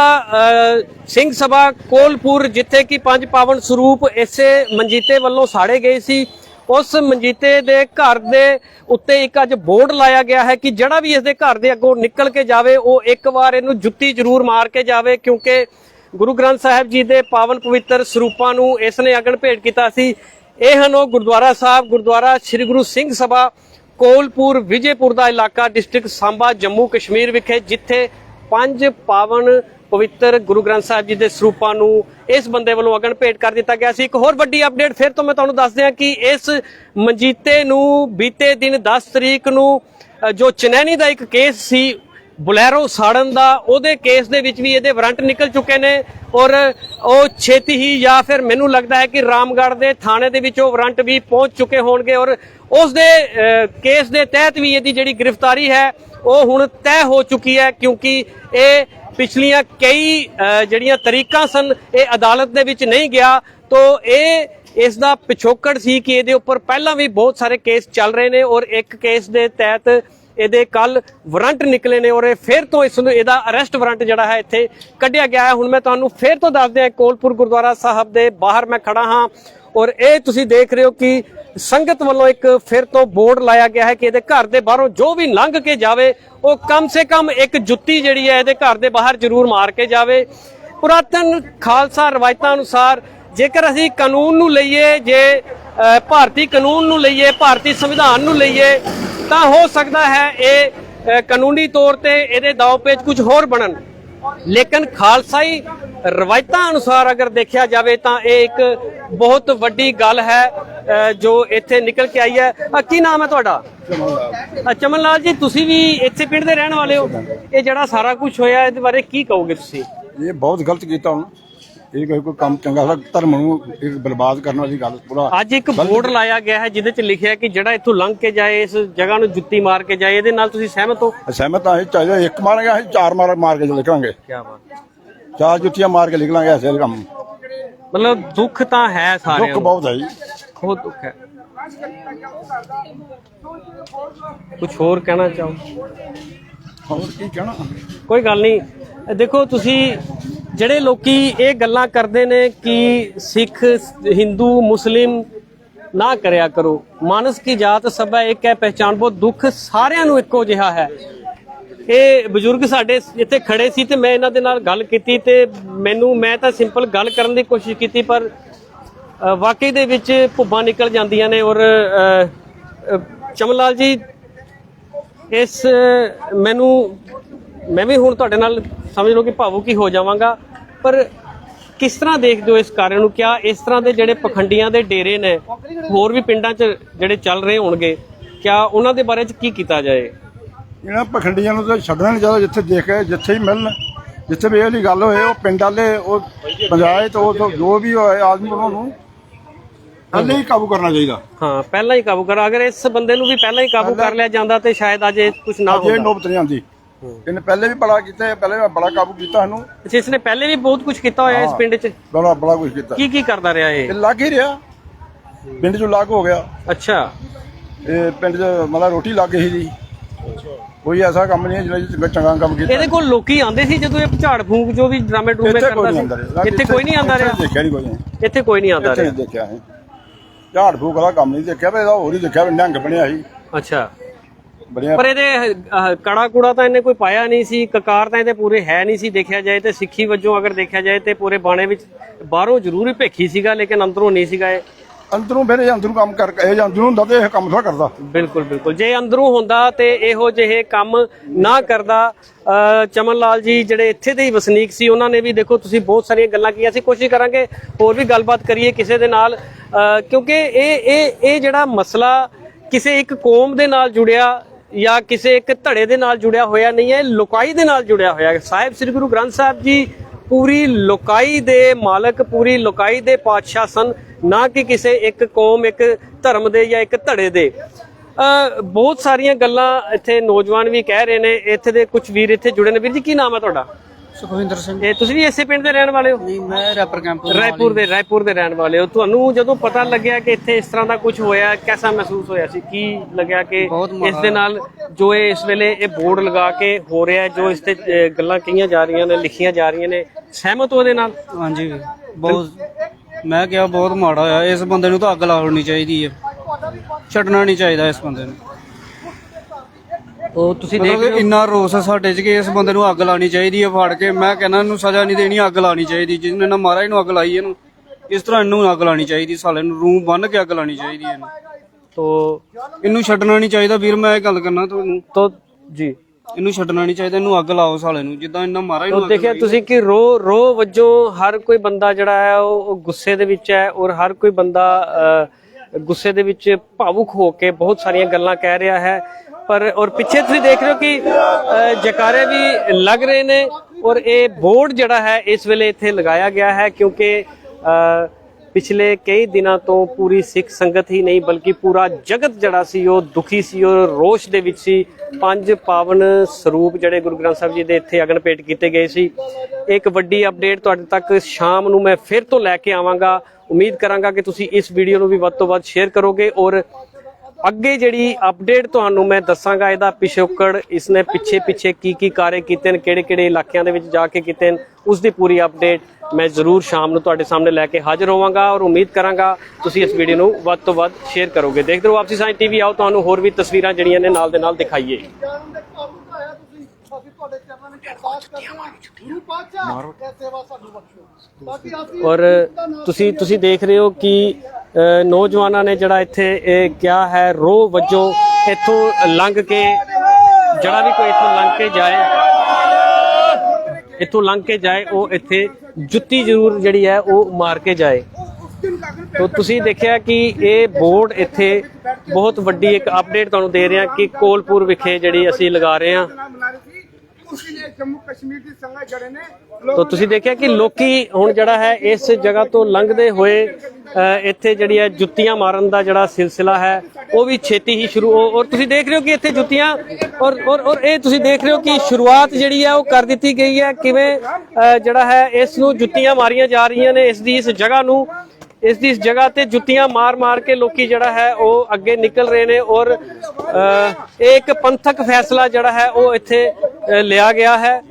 ਸਿੰਘ ਸਭਾ ਕੋਲਪੁਰ, ਜਿੱਥੇ ਕਿ ਪੰਜ ਪਾਵਨ ਸਰੂਪ ਇਸੇ ਮਨਜੀਤੇ ਵੱਲੋਂ ਸਾੜੇ ਗਏ ਸੀ। ਉਸ ਮਨਜੀਤੇ ਦੇ ਘਰ ਦੇ ਉੱਤੇ ਇੱਕ ਅੱਜ ਬੋਰਡ ਲਾਇਆ ਗਿਆ ਹੈ ਕਿ ਜਿਹੜਾ ਵੀ ਇਸ ਦੇ ਘਰ ਦੇ ਅੱਗੋਂ ਨਿਕਲ ਕੇ ਜਾਵੇ, ਉਹ ਇੱਕ ਵਾਰ ਇਹਨੂੰ ਜੁੱਤੀ ਜ਼ਰੂਰ ਮਾਰ ਕੇ ਜਾਵੇ, ਕਿਉਂਕਿ ਗੁਰੂ ਗ੍ਰੰਥ ਸਾਹਿਬ ਜੀ ਦੇ ਪਾਵਨ ਪਵਿੱਤਰ ਸਰੂਪਾਂ ਨੂੰ ਇਸ ਨੇ ਅਗਨ ਭੇਟ ਕੀਤਾ ਸੀ। ਇਹ ਹਨ ਉਹ ਗੁਰਦੁਆਰਾ ਸਾਹਿਬ, ਗੁਰਦੁਆਰਾ ਸ੍ਰੀ ਗੁਰੂ ਸਿੰਘ ਸਭਾ, ਕੋਲਪੁਰ, ਵਿਜੇਪੁਰ ਦਾ ਇਲਾਕਾ ਡਿਸਟ੍ਰਿਕਟ ਸਾਂਬਾ, ਜੰਮੂ ਕਸ਼ਮੀਰ ਵਿਖੇ, ਜਿੱਥੇ ਪੰਜ ਪਾਵਨ ਪਵਿੱਤਰ ਗੁਰੂ ਗ੍ਰੰਥ ਸਾਹਿਬ ਜੀ ਦੇ ਸਰੂਪਾਂ ਨੂੰ ਇਸ ਬੰਦੇ ਵੱਲੋਂ ਅਗਨ ਭੇਟ ਕਰ ਦਿੱਤਾ ਗਿਆ ਸੀ। ਇੱਕ ਹੋਰ ਵੱਡੀ ਅਪਡੇਟ ਫਿਰ ਤੋਂ ਮੈਂ ਤੁਹਾਨੂੰ ਦੱਸ ਦਿਆਂ ਕਿ ਇਸ ਮਨਜੀਤੇ ਨੂੰ ਬੀਤੇ ਦਿਨ 10 ਤਰੀਕ ਨੂੰ ਜੋ ਚਨੈਨੀ ਦਾ ਇੱਕ ਕੇਸ ਸੀ ਬੁਲੈਰੋ ਸਾੜਨ ਦਾ, ਉਹਦੇ ਕੇਸ ਦੇ ਵਿੱਚ ਵੀ ਇਹਦੇ ਵਾਰੰਟ ਨਿਕਲ ਚੁੱਕੇ ਨੇ ਔਰ ਉਹ ਛੇਤੀ ਹੀ ਜਾਂ ਫਿਰ ਮੈਨੂੰ ਲੱਗਦਾ ਹੈ ਕਿ ਰਾਮਗੜ੍ਹ ਦੇ ਥਾਣੇ ਦੇ ਵਿੱਚ ਉਹ ਵਾਰੰਟ ਵੀ ਪਹੁੰਚ ਚੁੱਕੇ ਹੋਣਗੇ ਔਰ ਉਸ ਦੇ ਕੇਸ ਦੇ ਤਹਿਤ ਵੀ ਇਹਦੀ ਜਿਹੜੀ ਗ੍ਰਿਫਤਾਰੀ ਹੈ, ਉਹ ਹੁਣ ਤੈਅ ਹੋ ਚੁੱਕੀ ਹੈ ਕਿਉਂਕਿ ਇਹ ਪਿਛਲੀਆਂ ਕਈ ਜਿਹੜੀਆਂ ਤਰੀਕਾਂ ਸਨ, ਇਹ ਅਦਾਲਤ ਦੇ ਵਿੱਚ ਨਹੀਂ ਗਿਆ। ਤੋਂ ਇਹ, ਇਸ ਦਾ ਪਿਛੋਕੜ ਸੀ ਕਿ ਇਹਦੇ ਉੱਪਰ ਪਹਿਲਾਂ ਵੀ ਬਹੁਤ ਸਾਰੇ ਕੇਸ ਚੱਲ ਰਹੇ ਨੇ ਔਰ ਇੱਕ ਕੇਸ ਦੇ ਤਹਿਤ ਇਹਦੇ ਕੱਲ ਵਾਰੰਟ ਨਿਕਲੇ ਨੇ ਔਰ ਇਹ ਫਿਰ ਤੋਂ ਇਸ ਨੂੰ ਇਹਦਾ ਅਰੈਸਟ ਵਾਰੰਟ ਜਿਹੜਾ ਹੈ ਇੱਥੇ ਕੱਢਿਆ ਗਿਆ ਹੈ। ਹੁਣ ਮੈਂ ਤੁਹਾਨੂੰ ਫਿਰ ਤੋਂ ਦੱਸ ਦਿਆਂ ਕੋਲਪੁਰ ਗੁਰਦੁਆਰਾ ਸਾਹਿਬ ਦੇ ਬਾਹਰ ਮੈਂ ਖੜਾ ਹਾਂ ਔਰ ਇਹ ਤੁਸੀਂ ਦੇਖ ਰਹੇ ਹੋ ਕਿ ਸੰਗਤ ਵੱਲੋਂ ਇੱਕ ਫਿਰ ਤੋਂ ਬੋਰਡ ਲਾਇਆ ਗਿਆ ਹੈ ਕਿ ਇਹਦੇ ਘਰ ਦੇ ਬਾਹਰੋਂ ਜੋ ਵੀ ਲੰਘ ਕੇ ਜਾਵੇ, ਉਹ ਕਮ ਸੇ ਕਮ ਇੱਕ ਜੁੱਤੀ ਜਿਹੜੀ ਹੈ ਇਹਦੇ ਘਰ ਦੇ ਬਾਹਰ ਜ਼ਰੂਰ ਮਾਰ ਕੇ ਜਾਵੇ। ਪੁਰਾਤਨ ਖਾਲਸਾ ਰਵਾਇਤਾਂ ਅਨੁਸਾਰ ਜੇਕਰ ਅਸੀਂ ਕਾਨੂੰਨ ਨੂੰ ਲਈਏ, ਜੇ ਭਾਰਤੀ ਕਾਨੂੰਨ ਨੂੰ ਲਈਏ, ਭਾਰਤੀ ਸੰਵਿਧਾਨ ਨੂੰ ਲਈਏ ਤਾਂ ਹੋ ਸਕਦਾ ਹੈ ਇਹ ਕਾਨੂੰਨੀ ਤੌਰ ਤੇ ਇਹਦੇ ਦਾਅ ਪੇਚ ਕੁਝ ਹੋਰ ਬਣਨ। ਲੇਕਿਨ ਖਾਲਸਾਈ ਰਵਾਇਤਾਂ ਅਨੁਸਾਰ ਅਗਰ ਦੇਖਿਆ ਜਾਵੇ ਤਾਂ ਇਹ ਇੱਕ ਬਹੁਤ ਵੱਡੀ ਗੱਲ ਹੈ ਜੋ ਇੱਥੇ ਨਿਕਲ ਕੇ ਆਈ ਹੈ। ਕੀ ਨਾਮ ਹੈ ਤੁਹਾਡਾ? ਚਮਨ ਲਾਲ ਜੀ ਤੁਸੀਂ ਵੀ ਇੱਥੇ ਪਿੰਡ ਦੇ ਰਹਿਣ ਵਾਲੇ ਹੋ। ਇਹ ਜਿਹੜਾ ਸਾਰਾ ਕੁਝ ਹੋਇਆ ਇਹਦੇ ਬਾਰੇ ਕੀ ਕਹੋਗੇ ਤੁਸੀਂ? ਇਹ ਬਹੁਤ ਗਲਤ ਕੀਤਾ ਹੁਣ ਇਹ ਕੋਈ ਕੋਈ ਕੰਮ ਚੰਗਾ ਹੈ ਧਰਮ ਨੂੰ ਇਹ ਬਰਬਾਦ ਕਰਨ ਵਾਲੀ ਗੱਲ ਪੂਰਾ ਅੱਜ ਇੱਕ ਬੋਰਡ ਲਾਇਆ ਗਿਆ ਹੈ ਜਿਹਦੇ ਚ ਲਿਖਿਆ ਕਿ ਜਿਹੜਾ ਇੱਥੋਂ ਲੰਘ ਕੇ ਜਾਏ ਇਸ ਜਗ੍ਹਾ ਨੂੰ ਜੁੱਤੀ ਮਾਰ ਕੇ ਜਾਏ ਇਹਦੇ ਨਾਲ ਤੁਸੀਂ ਸਹਿਮਤ ਹੋ? ਸਹਿਮਤ ਆ ਇਹ ਚਾਹੀਦਾ ਇੱਕ ਮਾਰਾਂਗੇ ਅਸੀਂ ਚਾਰ ਮਾਰ ਮਾਰ ਕੇ ਨਿਕਲਾਂਗੇ ਕੀ ਬਾਤ ਚਾਰ ਜੁੱਤੀਆਂ ਮਾਰ ਕੇ ਨਿਕਲਾਂਗੇ ਐਸੇ ਕੰਮ। ਮਤਲਬ ਦੁੱਖ ਤਾਂ ਹੈ ਸਾਰਿਆਂ ਦੁੱਖ ਨੂੰ। ਬਹੁਤ ਹੈ ਜੀ। ਬਹੁਤ ਦੁੱਖ ਹੈ। ਕੁਝ ਹੋਰ ਕਹਿਣਾ ਚਾਹੋ? ਹੋਰ ਕੀ ਕਹਿਣਾ? ਕੋਈ ਗੱਲ ਨਹੀਂ। ਦੇਖੋ ਤੁਸੀਂ ਜਿਹੜੇ ਲੋਕੀ ਇਹ ਗੱਲਾਂ ਕਰਦੇ ਨੇ ਕਿ ਸਿੱਖ ਹਿੰਦੂ ਮੁਸਲਿਮ ਨਾ ਕਰਿਆ ਕਰੋ। ਮਾਨਸ ਕੀ ਜਾਤ ਸਭ ਹੈ ਇੱਕ ਹੈ ਪਹਿਚਾਨ ਬਹੁਤ ਦੁੱਖ ਸਾਰਿਆਂ ਨੂੰ ਇੱਕੋ ਜਿਹਾ ਹੈ। ਇਹ ਬਜ਼ੁਰਗ ਸਾਡੇ ਇੱਥੇ ਖੜੇ ਸੀ ਤੇ ਮੈਂ ਇਹਨਾਂ ਦੇ ਨਾਲ ਗੱਲ ਕੀਤੀ ਤੇ ਮੈਨੂੰ ਮੈਂ ਤਾਂ ਸਿੰਪਲ ਗੱਲ ਕਰਨ ਦੀ ਕੋਸ਼ਿਸ਼ ਕੀਤੀ ਪਰ ਵਾਕਈ ਦੇ ਵਿੱਚ ਭੁੱਬਾਂ ਨਿਕਲ ਜਾਂਦੀਆਂ ਨੇ ਔਰ ਅ, ਚਮਨ ਲਾਲ ਜੀ ਇਸ ਮੈਨੂੰ ਮੈਂ ਵੀ ਹੁਣ ਤੁਹਾਡੇ ਨਾਲ ਸਮਝ ਲਓ ਕਿ ਭਾਵੁਕ ਹੀ ਹੋ ਜਾਵਾਂਗਾ ਪਰ ਕਿਸ ਤਰ੍ਹਾਂ ਦੇਖਦੇ ਹੋ ਇਸ ਕਾਰਨ ਨੂੰ? ਕਿਆ ਇਸ ਤਰ੍ਹਾਂ ਦੇ ਜਿਹੜੇ ਪਖੰਡੀਆਂ ਦੇ ਡੇਰੇ ਨੇ ਹੋਰ ਵੀ ਪਿੰਡਾਂ 'ਚ ਜਿਹੜੇ ਚੱਲ ਰਹੇ ਹੋਣਗੇ ਕਿਆ ਉਹਨਾਂ ਦੇ ਬਾਰੇ 'ਚ ਕੀ ਕੀਤਾ ਜਾਏ? ਇਹਨਾਂ ਪਖੰਡੀਆਂ ਨੂੰ ਤਾਂ ਛੱਡਣਾ ਨਹੀਂ ਚਾਹੀਦਾ ਜਿੱਥੇ ਦੇਖੇ ਜਿੱਥੇ ਹੀ ਮਿਲਣ। ਜਿੱਥੇ ਵੀ ਇਹ ਵਾਲੀ ਗੱਲ ਹੋਏ ਉਹ ਪਿੰਡ ਵਾਲੇ ਉਹ ਪੰਚਾਇਤ ਉਹ ਜੋ ਵੀ ਹੋਏ ਆਦਮੀ ਉਹਨਾਂ ਨੂੰ ਪਹਿਲੇ ਹੀ ਕਾਬੂ ਕਰਨਾ ਚਾਹੀਦਾ। ਹਾਂ ਪਹਿਲਾਂ ਹੀ ਕਾਬੂ ਕਰ ਅਗਰ ਇਸ ਬੰਦੇ ਨੂੰ ਵੀ ਪਹਿਲਾਂ ਹੀ ਕਾਬੂ ਕਰ ਲਿਆ ਜਾਂਦਾ ਤੇ ਸ਼ਾਇਦ ਅੱਜ ਕੁਝ ਨਾ ਹੁੰਦਾ। ਨੋਬਤ ਨਹੀਂ ਆਉਂਦੀ। ਇਹਨੇ ਪਹਿਲੇ ਵੀ ਬੜਾ ਕੀਤਾ ਪਹਿਲੇ ਵੀ ਬੜਾ ਕਾਬੂ ਕੀਤਾ ਸਾਨੂੰ। ਅੱਛਾ, ਇਸ ਨੇ ਪਹਿਲੇ ਵੀ ਬਹੁਤ ਕੁਝ ਕੀਤਾ ਹੋਇਆ ਇਸ ਪਿੰਡ 'ਚ? ਬੜਾ ਬੜਾ ਕੁਝ ਕੀਤਾ। ਕੀ ਕੀ ਕਰਦਾ ਰਿਹਾ ਇਹ? ਇਹ ਲੱਗ ਹੀ ਰਿਹਾ। ਪਿੰਡ ਚੋਂ ਲੱਗ ਹੋ ਗਿਆ। ਅੱਛਾ। ਇਹ ਪਿੰਡ 'ਚ ਮਤਲਬ ਰੋਟੀ ਲੱਗ ਗਈ ਜੀ ਕੋਈ ਐਸਾ ਕੰਮ ਨਹੀਂ ਹੈ ਜਿਹੜਾ ਚੰਗਾ ਚੰਗਾ ਕੰਮ ਕੀਤਾ। ਇਹਦੇ ਕੋਲ ਲੋਕੀ ਆਉਂਦੇ ਸੀ ਜਦੋਂ ਇਹ ਝਾੜ ਫੂਕ ਜੋ ਵੀ ਡਰਾਮੇ ਕੋਈ ਕਰਦਾ ਸੀ? ਇੱਥੇ ਕੋਈ ਨਹੀਂ ਆਉਂਦਾ ਰਿਹਾ? ਦੇਖਿਆ ਨਹੀਂ ਕੋਈ। ਇੱਥੇ ਕੋਈ ਨਹੀਂ ਆਉਂਦਾ ਰਿਹਾ। ਦੇਖਿਆ ਹੈ ਝਾੜ ਫੂਕ ਦਾ ਕੰਮ ਨਹੀਂ ਦੇਖਿਆ ਪਰ ਇਹਦਾ ਹੋਰ ਹੀ ਦੇਖਿਆ ਵੀ ਨਿਹੰਗ ਬਣਿਆ ਸੀ। ਅੱਛਾ। ਬਣਿਆ ਪਰ ਇਹਦੇ ਕੜਾ ਕੂੜਾ ਤਾਂ ਇਹਨੇ ਕੋਈ ਪਾਇਆ ਨਹੀਂ ਸੀ ਕਕਾਰ ਤਾਂ ਇਹਦੇ ਪੂਰੇ ਹੈ ਨਹੀਂ ਸੀ ਦੇਖਿਆ ਜਾਏ ਤੇ ਸਿੱਖੀ ਵਜੋਂ ਅਗਰ ਦੇਖਿਆ ਜਾਏ ਤੇ ਪੂਰੇ ਬਾਣੇ ਵਿੱਚ ਬਾਹਰੋਂ ਜ਼ਰੂਰ ਹੀ ਭੇਖੀ ਸੀਗਾ ਲੇਕਿਨ ਅੰਦਰੋਂ ਨਹੀਂ ਸੀਗਾ ਇਹ। ਅੰਦਰੋਂ ਫਿਰ ਇਹ ਅੰਦਰੋਂ ਕੰਮ ਕਰ ਇਹ ਅੰਦਰੋਂ ਹੁੰਦਾ ਤੇ ਇਹ ਕੰਮ ਥੋੜਾ ਕਰਦਾ। ਬਿਲਕੁਲ ਬਿਲਕੁਲ। ਜੇ ਅੰਦਰੋਂ ਹੁੰਦਾ ਤੇ ਇਹੋ ਜਿਹੇ ਕੰਮ ਨਾ ਕਰਦਾ ਚਮਨ ਲਾਲ ਜੀ ਜਿਹੜੇ ਇੱਥੇ ਦੇ ਹੀ ਵਸਨੀਕ ਸੀ ਉਹਨਾਂ ਨੇ ਵੀ ਦੇਖੋ ਤੁਸੀਂ ਬਹੁਤ ਸਾਰੀਆਂ ਗੱਲਾਂ ਕੀਆਂ। ਸੀ ਕੋਸ਼ਿਸ਼ ਕਰਾਂਗੇ ਹੋਰ ਵੀ ਗੱਲਬਾਤ ਕਰੀਏ ਕਿਸੇ ਦੇ ਨਾਲ ਕਿਉਂਕਿ ਇਹ ਇਹ ਇਹ ਜਿਹੜਾ ਮਸਲਾ ਕਿਸੇ ਇੱਕ ਕੌਮ ਦੇ ਨਾਲ ਜੁੜਿਆ ਜਾਂ ਕਿਸੇ ਇੱਕ ਧੜੇ ਦੇ ਨਾਲ ਜੁੜਿਆ ਹੋਇਆ ਨਹੀਂ ਹੈ, ਲੋਕਾਈ ਦੇ ਨਾਲ ਜੁੜਿਆ ਹੋਇਆ ਹੈ। ਸਾਹਿਬ, ਸ੍ਰੀ ਗੁਰੂ ਗ੍ਰੰਥ ਸਾਹਿਬ ਜੀ ਪੂਰੀ ਲੋਕਾਈ ਦੇ ਮਾਲਕ, ਪੂਰੀ ਲੋਕਾਈ ਦੇ ਪਾਤਸ਼ਾਹ ਸਨ, ਨਾ ਕਿ ਕਿਸੇ ਇੱਕ ਕੌਮ, ਇੱਕ ਧਰਮ ਦੇ ਜਾਂ ਇੱਕ ਧੜੇ ਦੇ। ਅ, ਬਹੁਤ ਸਾਰੀਆਂ ਗੱਲਾਂ ਇੱਥੇ ਨੌਜਵਾਨ ਵੀ ਕਹਿ ਰਹੇ ਨੇ, ਇੱਥੇ ਦੇ ਕੁਝ ਵੀਰ ਇੱਥੇ ਜੁੜੇ ਨੇ। ਵੀਰ ਜੀ, ਕੀ ਨਾਮ ਹੈ ਤੁਹਾਡਾ? ਸੁਖਵਿੰਦਰ ਸਿੰਘ। ਇਹ ਤੁਸੀਂ ਵੀ ਇਸੇ ਪਿੰਡ ਦੇ ਰਹਿਣ ਵਾਲੇ ਹੋ? ਨਹੀਂ ਮੈਂ ਰੈਪਰ ਕੈਂਪ ਤੋਂ ਰਾਏਪੁਰ ਦੇ ਰਾਏਪੁਰ ਦੇ ਰਹਿਣ ਵਾਲੇ ਹੋ। ਤੁਹਾਨੂੰ ਜਦੋਂ ਪਤਾ ਲੱਗਿਆ ਕਿ ਇੱਥੇ ਇਸ ਤਰ੍ਹਾਂ ਦਾ ਕੁਝ ਹੋਇਆ ਕਿਹਦਾ ਮਹਿਸੂਸ ਹੋਇਆ ਸੀ? ਕੀ ਲੱਗਿਆ ਕਿ ਇਸ ਦੇ ਨਾਲ ਜੋ ਇਹ ਇਸ ਵੇਲੇ ਇਹ ਬੋਰਡ ਲਗਾ ਕੇ ਹੋ ਰਿਹਾ ਜੋ ਇਸ ਤੇ ਅ, ਗੱਲਾਂ ਕਹੀਆਂ ਜਾ ਰਹੀਆਂ ਨੇ ਲਿਖੀਆਂ ਜਾ ਰਹੀਆਂ ਨੇ ਸਹਿਮਤ ਹੋ ਇਹਦੇ ਨਾਲ? ਹਾਂਜੀ ਬਹੁਤ ਮੈਂ ਕਿਹਾ ਬਹੁਤ ਮਾੜਾ ਹੋਇਆ। ਇਸ ਬੰਦੇ ਨੂੰ ਤਾਂ ਅੱਗ ਲਾਉਣੀ ਚਾਹੀਦੀ ਹੈ। ਛੱਡਣਾ ਨਹੀਂ ਚਾਹੀਦਾ ਇਸ ਬੰਦੇ ਨੂੰ। ਉਹ ਤੁਸੀਂ ਦੇਖ ਮਤਲਬ ਰਹੇ ਕਿ ਹੋ। ਇੰਨਾ ਰੋਸ ਹੈ ਸਾਡੇ 'ਚ ਕਿ ਇਸ ਬੰਦੇ ਨੂੰ ਅੱਗ ਲਾਉਣੀ ਚਾਹੀਦੀ ਹੈ ਫੜ ਕੇ। ਮੈਂ ਕਹਿੰਦਾ ਇਹਨੂੰ ਸਜ਼ਾ ਨਹੀਂ ਦੇਣੀ ਅੱਗ ਲਾਉਣੀ ਚਾਹੀਦੀ। ਜਿਹਨੇ ਨਾ ਮਾਰਾ ਇਹਨੂੰ ਅੱਗ ਲਾਈ ਇਹਨੂੰ। ਇਸ ਤਰ੍ਹਾਂ ਇਹਨੂੰ ਅੱਗ ਲਾਉਣੀ ਚਾਹੀਦੀ ਸਾਲੇ ਨੂੰ ਰੂਹ ਬੰਨ ਕੇ ਅੱਗ ਲਾਉਣੀ ਚਾਹੀਦੀ ਹੈ ਇਹਨੂੰ। ਤੋ ਇਹਨੂੰ ਛੱਡਣਾ ਨਹੀਂ ਚਾਹੀਦਾ। ਵੀਰ ਮੈਂ ਇਹ ਗੱਲ ਕਰਨਾ ਤੁਹਾਨੂੰ। ਤੋ ਜੀ। ਇਹਨੂੰ ਛੱਡਣਾ ਨਹੀਂ ਚਾਹੀਦਾ ਇਹਨੂੰ ਅੱਗ ਲਾਓ ਸਾਲੇ ਨੂੰ। ਜਿੱਦਾਂ ਇਹਨਾਂ ਮਾਰਾ ਤੋ ਇਹਨੂੰ ਦੇਖਿਆ। ਤੁਸੀਂ ਕਿ ਰੋ ਰੋ ਵਜੋਂ ਹਰ ਕੋਈ ਬੰਦਾ ਜਿਹੜਾ ਹੈ ਉਹ ਉਹ ਗੁੱਸੇ ਦੇ ਵਿੱਚ ਹੈ ਔਰ ਹਰ ਕੋਈ ਬੰਦਾ ਗੁੱਸੇ ਦੇ ਵਿੱਚ ਭਾਵੁਕ ਹੋ ਕੇ ਬਹੁਤ ਸਾਰੀਆਂ ਗੱਲਾਂ ਕਹਿ ਰਿਹਾ ਹੈ। ਪਰ ਔਰ ਪਿੱਛੇ ਤੁਸੀਂ ਦੇਖ ਰਹੇ ਹੋ ਕਿ ਜਕਾਰੇ ਵੀ ਲੱਗ ਰਹੇ ਨੇ ਔਰ ਇਹ ਬੋਰਡ ਜਿਹੜਾ ਹੈ ਇਸ ਵੇਲੇ ਇੱਥੇ ਲਗਾਇਆ ਗਿਆ ਹੈ ਕਿਉਂਕਿ ਪਿਛਲੇ ਕਈ ਦਿਨਾਂ ਤੋਂ ਪੂਰੀ ਸਿੱਖ ਸੰਗਤ ਹੀ ਨਹੀਂ ਬਲਕਿ ਪੂਰਾ ਜਗਤ ਜਿਹੜਾ ਸੀ ਉਹ ਦੁਖੀ ਸੀ ਔਰ ਰੋਸ਼ ਦੇ ਵਿੱਚ ਸੀ। ਪੰਜ ਪਾਵਨ ਸਰੂਪ ਜਿਹੜੇ ਗੁਰੂ ਗ੍ਰੰਥ ਸਾਹਿਬ ਜੀ ਦੇ ਇੱਥੇ ਅਗਨ ਭੇਟ ਕੀਤੇ ਗਏ ਸੀ। ਇੱਕ ਵੱਡੀ ਅਪਡੇਟ ਤੁਹਾਡੇ ਤੱਕ ਸ਼ਾਮ ਨੂੰ ਮੈਂ ਫਿਰ ਤੋਂ ਲੈ ਕੇ ਆਵਾਂਗਾ। ਉਮੀਦ ਕਰਾਂਗਾ ਕਿ ਤੁਸੀਂ ਇਸ ਵੀਡੀਓ ਨੂੰ ਵੀ ਵੱਧ ਤੋਂ ਵੱਧ ਸ਼ੇਅਰ ਕਰੋਗੇ ਔਰ ਅੱਗੇ ਜਿਹੜੀ ਅਪਡੇਟ ਤੁਹਾਨੂੰ ਮੈਂ ਦੱਸਾਂਗਾ ਇਹਦਾ ਪਿਛੋਕੜ ਇਸਨੇ ਪਿੱਛੇ ਪਿੱਛੇ ਕੀ ਕੀ ਕਾਰੇ ਕੀਤੇ ਨੇ, ਕਿਹੜੇ ਕਿਹੜੇ ਇਲਾਕਿਆਂ ਦੇ ਵਿੱਚ ਜਾ ਕੇ ਕੀਤੇ ਨੇ ਉਸ ਦੀ ਪੂਰੀ ਅਪਡੇਟ ਮੈਂ ਜ਼ਰੂਰ ਸ਼ਾਮ ਨੂੰ ਤੁਹਾਡੇ ਸਾਹਮਣੇ ਲੈ ਕੇ ਹਾਜ਼ਰ ਹੋਵਾਂਗਾ ਔਰ ਉਮੀਦ ਕਰਾਂਗਾ ਤੁਸੀਂ ਇਸ ਵੀਡੀਓ ਨੂੰ ਵੱਧ ਤੋਂ ਵੱਧ ਸ਼ੇਅਰ ਕਰੋਗੇ। ਦੇਖਦੇ ਰਹੋ ਆਪਸੀ ਸਾਇੰਸ ਟੀਵੀ ਆਓ ਤੁਹਾਨੂੰ ਹੋਰ ਵੀ ਤਸਵੀਰਾਂ ਜਿਹੜੀਆਂ ਨੇ ਨਾਲ ਦੇ ਨਾਲ ਦਿਖਾਈਏ ਗਿਆਨ ਦੇ ਕਾਬੂ ਤਾਂ ਆਇਆ ਤੁਸੀਂ ਅਸੀਂ ਤੁਹਾਡੇ ਚਰਨਾਂ ਵਿੱਚ ਅਰਦਾਸ ਕਰਦੇ ਹਾਂ ਗੁਰੂ ਪਾਤਸ਼ਾਹ ਇਹ ਸੇਵਾ ਸਾਨੂੰ ਬਖਸ਼ੋ ਤਾਂ ਕਿ ਅਸੀਂ ਔਰ ਤੁਸੀਂ ਤੁਸੀਂ ਦੇਖ ਰਹੇ ਹੋ ਕਿ ਨੌਜਵਾਨਾਂ ਨੇ ਜਿਹੜਾ ਇੱਥੇ, ਇਹ ਕਿਹਾ ਹੈ, ਰੋਹ ਵਜੋਂ ਇੱਥੋਂ ਲੰਘ ਕੇ ਜਿਹੜਾ ਵੀ ਕੋਈ ਇੱਥੋਂ ਲੰਘ ਕੇ ਜਾਏ, ਇੱਥੋਂ ਲੰਘ ਕੇ ਜਾਏ, ਉਹ ਇੱਥੇ ਜੁੱਤੀ ਜ਼ਰੂਰ ਜਿਹੜੀ ਹੈ, ਉਹ ਮਾਰ ਕੇ ਜਾਏ। ਤੋ ਤੁਸੀਂ ਦੇਖਿਆ ਕਿ ਇਹ ਬੋਰਡ ਇੱਥੇ ਬਹੁਤ ਵੱਡੀ ਇੱਕ ਅਪਡੇਟ ਤੁਹਾਨੂੰ ਦੇ ਰਹੇ ਹਾਂ ਕਿ ਕੋਲਪੁਰ ਵਿਖੇ ਜਿਹੜੀ ਅਸੀਂ ਲਗਾ ਰਹੇ ਹਾਂ। ਤੋ ਤੁਸੀਂ ਦੇਖਿਆ ਕਿ ਲੋਕੀ ਹੁਣ ਜਿਹੜਾ ਹੈ ਇਸ ਜਗ੍ਹਾ ਤੋਂ ਲੰਘਦੇ ਹੋਏ ਇੱਥੇ ਜਿਹੜੀ ਹੈ ਜੁੱਤੀਆਂ ਮਾਰਨ ਦਾ ਜਿਹੜਾ ਸਿਲਸਿਲਾ ਹੈ, ਉਹ ਵੀ ਛੇਤੀ ਹੀ ਸ਼ੁਰੂ ਹੋ- ਔਰ ਤੁਸੀਂ ਦੇਖ ਰਹੇ ਹੋ ਕਿ ਇੱਥੇ ਜੁੱਤੀਆਂ, ਔਰ ਔਰ ਔਰ ਇਹ ਤੁਸੀਂ ਦੇਖ ਰਹੇ ਹੋ ਕਿ ਸ਼ੁਰੂਆਤ ਜਿਹੜੀ ਹੈ ਉਹ ਕਰ ਦਿੱਤੀ ਗਈ ਹੈ, ਕਿਵੇਂ ਜਿਹੜਾ ਹੈ ਇਸ ਨੂੰ ਜੁੱਤੀਆਂ ਮਾਰੀਆਂ ਜਾ ਰਹੀਆਂ ਨੇ ਇਸ ਦੀ, ਇਸ ਜਗ੍ਹਾ ਨੂੰ। ਇਸ ਦੀ ਇਸ ਜਗ੍ਹਾ ਤੇ ਜੁੱਤੀਆਂ ਮਾਰ-ਮਾਰ ਕੇ ਲੋਕੀ ਜਿਹੜਾ ਹੈ ਉਹ ਅੱਗੇ ਨਿਕਲ ਰਹੇ ਨੇ ਔਰ ਇਹ ਇੱਕ ਪੰਥਕ ਫੈਸਲਾ ਜਿਹੜਾ ਹੈ ਉਹ ਇੱਥੇ ਲਿਆ ਗਿਆ ਹੈ।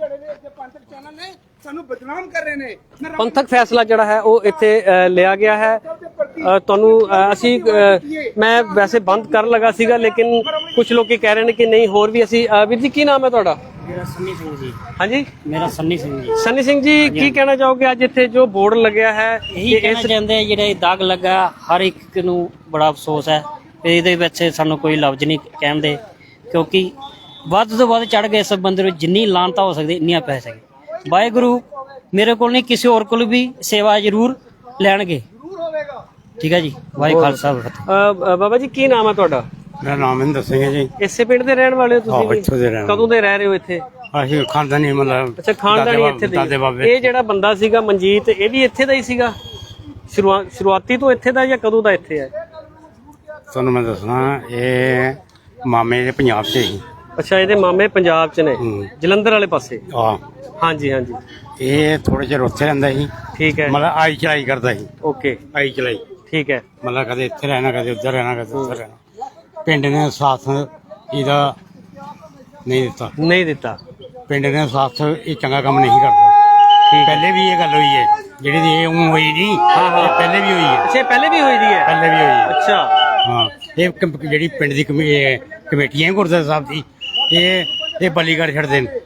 ਸਾਨੂੰ ਬਦਨਾਮ ਕਰ ਰਹੇ ਨੇ ਪੰਥਕ ਫੈਸਲਾ ਜਿਹੜਾ ਹੈ ਉਹ ਇੱਥੇ ਲਿਆ ਗਿਆ ਹੈ। ਤੁਹਾਨੂੰ ਅਸੀਂ ਮੈਂ ਵੈਸੇ ਬੰਦ ਕਰਨ ਲੱਗਾ ਸੀਗਾ, ਲੇਕਿਨ ਕੁਝ ਲੋਕੀ ਕਹਿ ਰਹੇ ਨੇ ਕਿ ਨਹੀਂ, ਹੋਰ ਵੀ ਅਸੀਂ ਵੀਰ ਜੀ, ਕੀ ਨਾਮ ਹੈ ਤੁਹਾਡਾ? ਮੇਰਾ ਸੰਨੀ ਸਿੰਘ ਜੀ। ਹਾਂਜੀ? ਮੇਰਾ ਸੰਨੀ ਸਿੰਘ ਜੀ। ਸੰਨੀ ਸਿੰਘ ਜੀ ਕੀ ਕਹਿਣਾ ਚਾਹੋਗੇ? ਅੱਜ ਇੱਥੇ ਜੋ ਬੋਰਡ ਲੱਗਿਆ ਹੈ ਇਹੀ ਕਹਿਣਾ ਚਾਹੁੰਦੇ ਆ ਜਿਹੜੇ ਦਾਗ ਲੱਗਾ ਹਰ ਇੱਕ ਨੂੰ ਬੜਾ ਅਫਸੋਸ ਹੈ ਤੇ ਇਹਦੇ ਵਿੱਚ ਸਾਨੂੰ ਕੋਈ ਲਫ਼ਜ਼ ਨਹੀਂ ਕਹਿੰਦੇ ਕਿਉਂਕਿ ਵੱਧ ਤੋਂ ਵੱਧ ਚੜ ਗਏ ਇਸ ਬੰਦੇ ਨੂੰ ਜਿੰਨੀ ਲਾਂਤਾ ਹੋ ਸਕਦੀ ਇੰਨੀਆਂ ਪੈ ਸਕੇ ਵਾਹਿਗੁਰੂ ਮੇਰੇ ਕੋਲ ਨਹੀਂ ਕਿਸੇ ਹੋਰ ਕੋਲ ਵੀ ਸੇਵਾ ਜ਼ਰੂਰ ਲੈਣਗੇ। ਠੀਕ ਹੈ ਜੀ? ਵਾਹਿਗੁਰੂ ਖਾਲਸਾ ਬਾਬਾ ਜੀ ਕੀ ਨਾਮ ਹੈ ਤੁਹਾਡਾ? ਮੇਰਾ ਨਾਮ ਇੰਦਰ ਸਿੰਘ ਹੈ ਜੀ। ਇਸੇ ਪਿੰਡ ਦੇ ਰਹਿਣ ਵਾਲੇ ਹੋ ਤੁਸੀਂ ਆਹੋ, ਵੀ? ਇੱਥੋਂ ਦੇ ਰਹਿਣ ਕਦੋਂ ਦੇ ਰਹਿ ਰਹੇ ਹੋ ਇੱਥੇ? ਅਸੀਂ ਖਾਨਦਾਨੀ ਮਤਲਬ ਅੱਛਾ ਖਾਨਦਾਨੀ ਇੱਥੇ ਬਾਬੇ- ਦਾਦੇ ਦੇ। ਬਾਬੇ। ਇਹ ਜਿਹੜਾ ਬੰਦਾ ਸੀਗਾ ਮਨਜੀਤ ਇਹ ਵੀ ਇੱਥੇ ਦਾ ਹੀ ਸੀਗਾ? ਸ਼ੁਰੂਆ- ਸ਼ੁਰੂਆਤੀ ਤੋਂ ਇੱਥੇ ਦਾ ਜਾਂ ਕਦੋਂ ਦਾ ਇੱਥੇ ਹੈ ਤੁਹਾਨੂੰ ਮੈਂ ਦੱਸਣਾ ਇਹ ਮਾਮੇ ਦੇ ਪੰਜਾਬ 'ਚ ਹੀ ਅੱਛਾ ਇਹਦੇ ਮਾਮੇ ਪੰਜਾਬ ਚ ਨੇ। ਹੂੰ। ਜਲੰਧਰ ਵਾਲੇ ਪਾਸੇ? ਆ ਹਾਂਜੀ ਹਾਂਜੀ। ਇਹ ਥੋੜੇ ਚਿਰ ਉੱਥੇ ਰਹਿੰਦਾ ਸੀ। ਠੀਕ ਹੈ। ਮਤਲਬ ਆਈ ਚਲਾਈ ਕਰਦਾ ਸੀ। ਓਕੇ। ਆਈ ਚਲਾਈ। ਠੀਕ ਹੈ। ਮਤਲਬ ਕਦੇ ਇੱਥੇ ਰਹਿਣਾ ਕਦੇ ਉੱਧਰ ਰਹਿਣਾ ਕਦੇ ਉੱਧਰ ਰਹਿਣਾ। ਪਿੰਡ ਨੇ ਸਾਥ ਇਹਦਾ ਨਹੀਂ ਦਿੱਤਾ। ਨਹੀਂ ਦਿੱਤਾ। ਪਿੰਡ ਨੇ ਸਾਥ ਇਹ ਚੰਗਾ ਕੰਮ ਨਹੀਂ ਕਰਦਾ। ਪਹਿਲੇ ਵੀ ਇਹ ਗੱਲ ਹੋਈ ਹੈ। ਜਿਹੜੀ ਦੀ ਇਹ ਊਂ ਹੋਈ ਨਹੀਂ ਇਹ ਪਹਿਲੇ ਵੀ ਹੋਈ ਹੈ। ਅੱਛਾ ਪਹਿਲੇ ਵੀ ਹੋਈ ਦੀ ਹੈ? ਪਹਿਲੇ ਵੀ ਹੋਈ ਹੈ। ਅੱਛਾ। ਹਾਂ ਇਹ ਕਮ- ਜਿਹੜੀ ਪਿੰਡ ਦੀ ਕਮੇ- ਇਹ ਕਮੇਟੀਆਂ ਹੈ ਗੁਰਦੁਆਰਾ ਸਾਹਿਬ ਦੀ ਇਹ ਇਹ ਬਲੀ ਕਰ ਛੱਡਦੇ ਨੇ।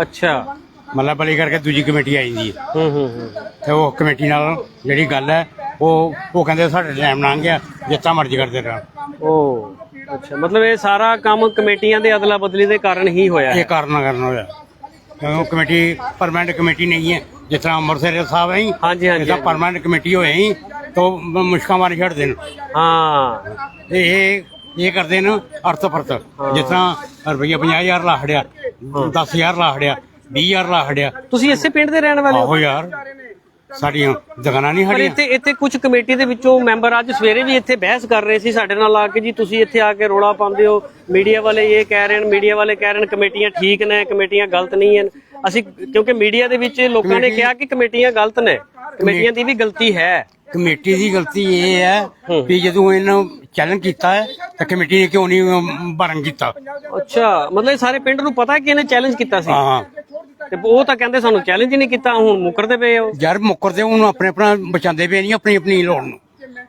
ਅੱਛਾ। ਮਤਲਬ ਬਲੀ ਕਰਕੇ ਦੂਜੀ ਕਮੇਟੀ ਆ ਜਾਂਦੀ ਹੈ। ਹੂੰ ਹੂੰ ਹੂੰ। ਤੇ ਉਹ ਕਮੇਟੀ ਨਾਲ ਜਿਹੜੀ ਗੱਲ ਹੈ ਉਹ ਉਹ ਕਹਿੰਦੇ ਸਾਡੇ ਟਾਈਮ ਲੰਘ ਗਿਆ ਜਿੱਤਾ ਮਰਜ਼ੀ ਕਰਦੇ ਰਹਿਣ ਉਹ ਅੱਛਾ ਮਤਲਬ ਇਹ ਸਾਰਾ ਕੰਮ ਕਮੇਟੀਆਂ ਦੇ ਅਦਲਾ ਬਦਲੀ ਦੇ ਕਾਰਨ ਹੀ ਹੋਇਆ ਇਹ ਹੈ ਕਾਰਨ ਕਰਨ ਹੋਇਆ। ਕਿਉਂਕਿ ਕਮੇਟੀ ਪਰਮਾਨੈਂਟ ਕਮੇਟੀ ਨਹੀਂ ਹੈ। ਜਿਸ ਤਰ੍ਹਾਂ ਅੰਮ੍ਰਿਤਸਰ ਸਾਹਿਬ ਹੈ ਹੀ ਹਾਂਜੀ, ਹਾਂਜੀ, ਜਿਸ ਤਰ੍ਹਾਂ ਪਰਮਾਨੈਂਟ ਕਮੇਟੀ ਹੋਏ ਹੀ ਤਾਂ ਮੁਸ਼ਕਾਂ ਮਾਰ ਛੱਡਦੇ ਨੇ। ਹਾਂ। ਇਹ ਇਹ ਕਰਦੇ ਨੇ ਅਰਥ ਫਰਤ ਜਿਸ ਤਰ੍ਹਾਂ ਰੁਪਈਆ 50000 ਲਾ ਹੜਿਆ 10000 ਲਾ ਹੜਿਆ 20000 ਲਾ ਹੜਿਆ। ਤੁਸੀਂ ਇਸੇ ਪਿੰਡ ਦੇ ਰਹਿਣ ਵਾਲੇ ਹੋ? ਆਹੋ ਯਾਰ। ਸਾਡੀਆਂ ਦੁਕਾਨਾਂ ਨਹੀਂ ਪਰ ਹੜੀਆਂ ਇੱਥੇ ਇੱਥੇ ਕੁਝ ਕਮੇਟੀ ਦੇ ਵਿੱਚੋਂ ਮੈਂਬਰ ਅੱਜ ਸਵੇਰੇ ਵੀ ਇੱਥੇ ਬਹਿਸ ਕਰ ਰਹੇ ਸੀ ਸਾਡੇ ਨਾਲ ਆ ਕੇ ਜੀ ਤੁਸੀਂ ਇੱਥੇ ਆ ਕੇ ਰੋਲਾ ਪਾਉਂਦੇ ਹੋ। ਮੀਡੀਆ ਵਾਲੇ ਇਹ ਕਹਿ ਰਹੇ ਨੇ ਮੀਡੀਆ ਵਾਲੇ ਕਹਿ ਰਹੇ ਨੇ ਕਮੇਟੀਆਂ ਠੀਕ ਨੇ ਕਮੇਟੀਆਂ ਗਲਤ ਨਹੀਂ ਹਨ। ਅਸੀਂ ਕਿਉਂਕਿ ਮੀਡੀਆ ਦੇ ਵਿੱਚ ਲੋਕਾਂ ਨੇ ਕਿਹਾ ਕਿ ਕਮੇਟੀਆਂ ਗਲਤ ਨੇ। ਕਮੇਟੀਆਂ ਦੀ ਵੀ ਗਲਤੀ ਹੈ। ਕਮੇਟੀ ਦੀ ਗਲਤੀ ਇਹ ਹੈ ਵੀ ਜਦੋਂ ਇਹਨਾਂ ਚੈਲੰਜ ਕੀਤਾ ਹੈ ਤਾਂ ਕਮੇਟੀ ਨੇ ਕਿਉਂ ਨਹੀਂ ਬਰਨ ਕੀਤਾ? ਅੱਛਾ ਮਤਲਬ ਸਾਰੇ ਪਿੰਡ ਨੂੰ ਪਤਾ ਕਿ ਇਹਨੇ ਚੈਲੰਜ ਕੀਤਾ ਸੀ? ਹਾਂ। ਤੇ ਉਹ ਤਾਂ ਕਹਿੰਦੇ ਸਾਨੂੰ ਚੈਲੰਜ ਨਹੀਂ ਕੀਤਾ ਹੁਣ ਮੁਕਰਦੇ ਪਏ ਹੋ ਯਾਰ ਮੁੱਕਰਦੇ ਉਹਨੂੰ ਆਪਣੇ ਆਪਣਾ ਬਚਾਉਂਦੇ ਪਏ ਨਹੀਂ ਆਪਣੀ ਆਪਣੀ ਲੋੜ ਨੂੰ।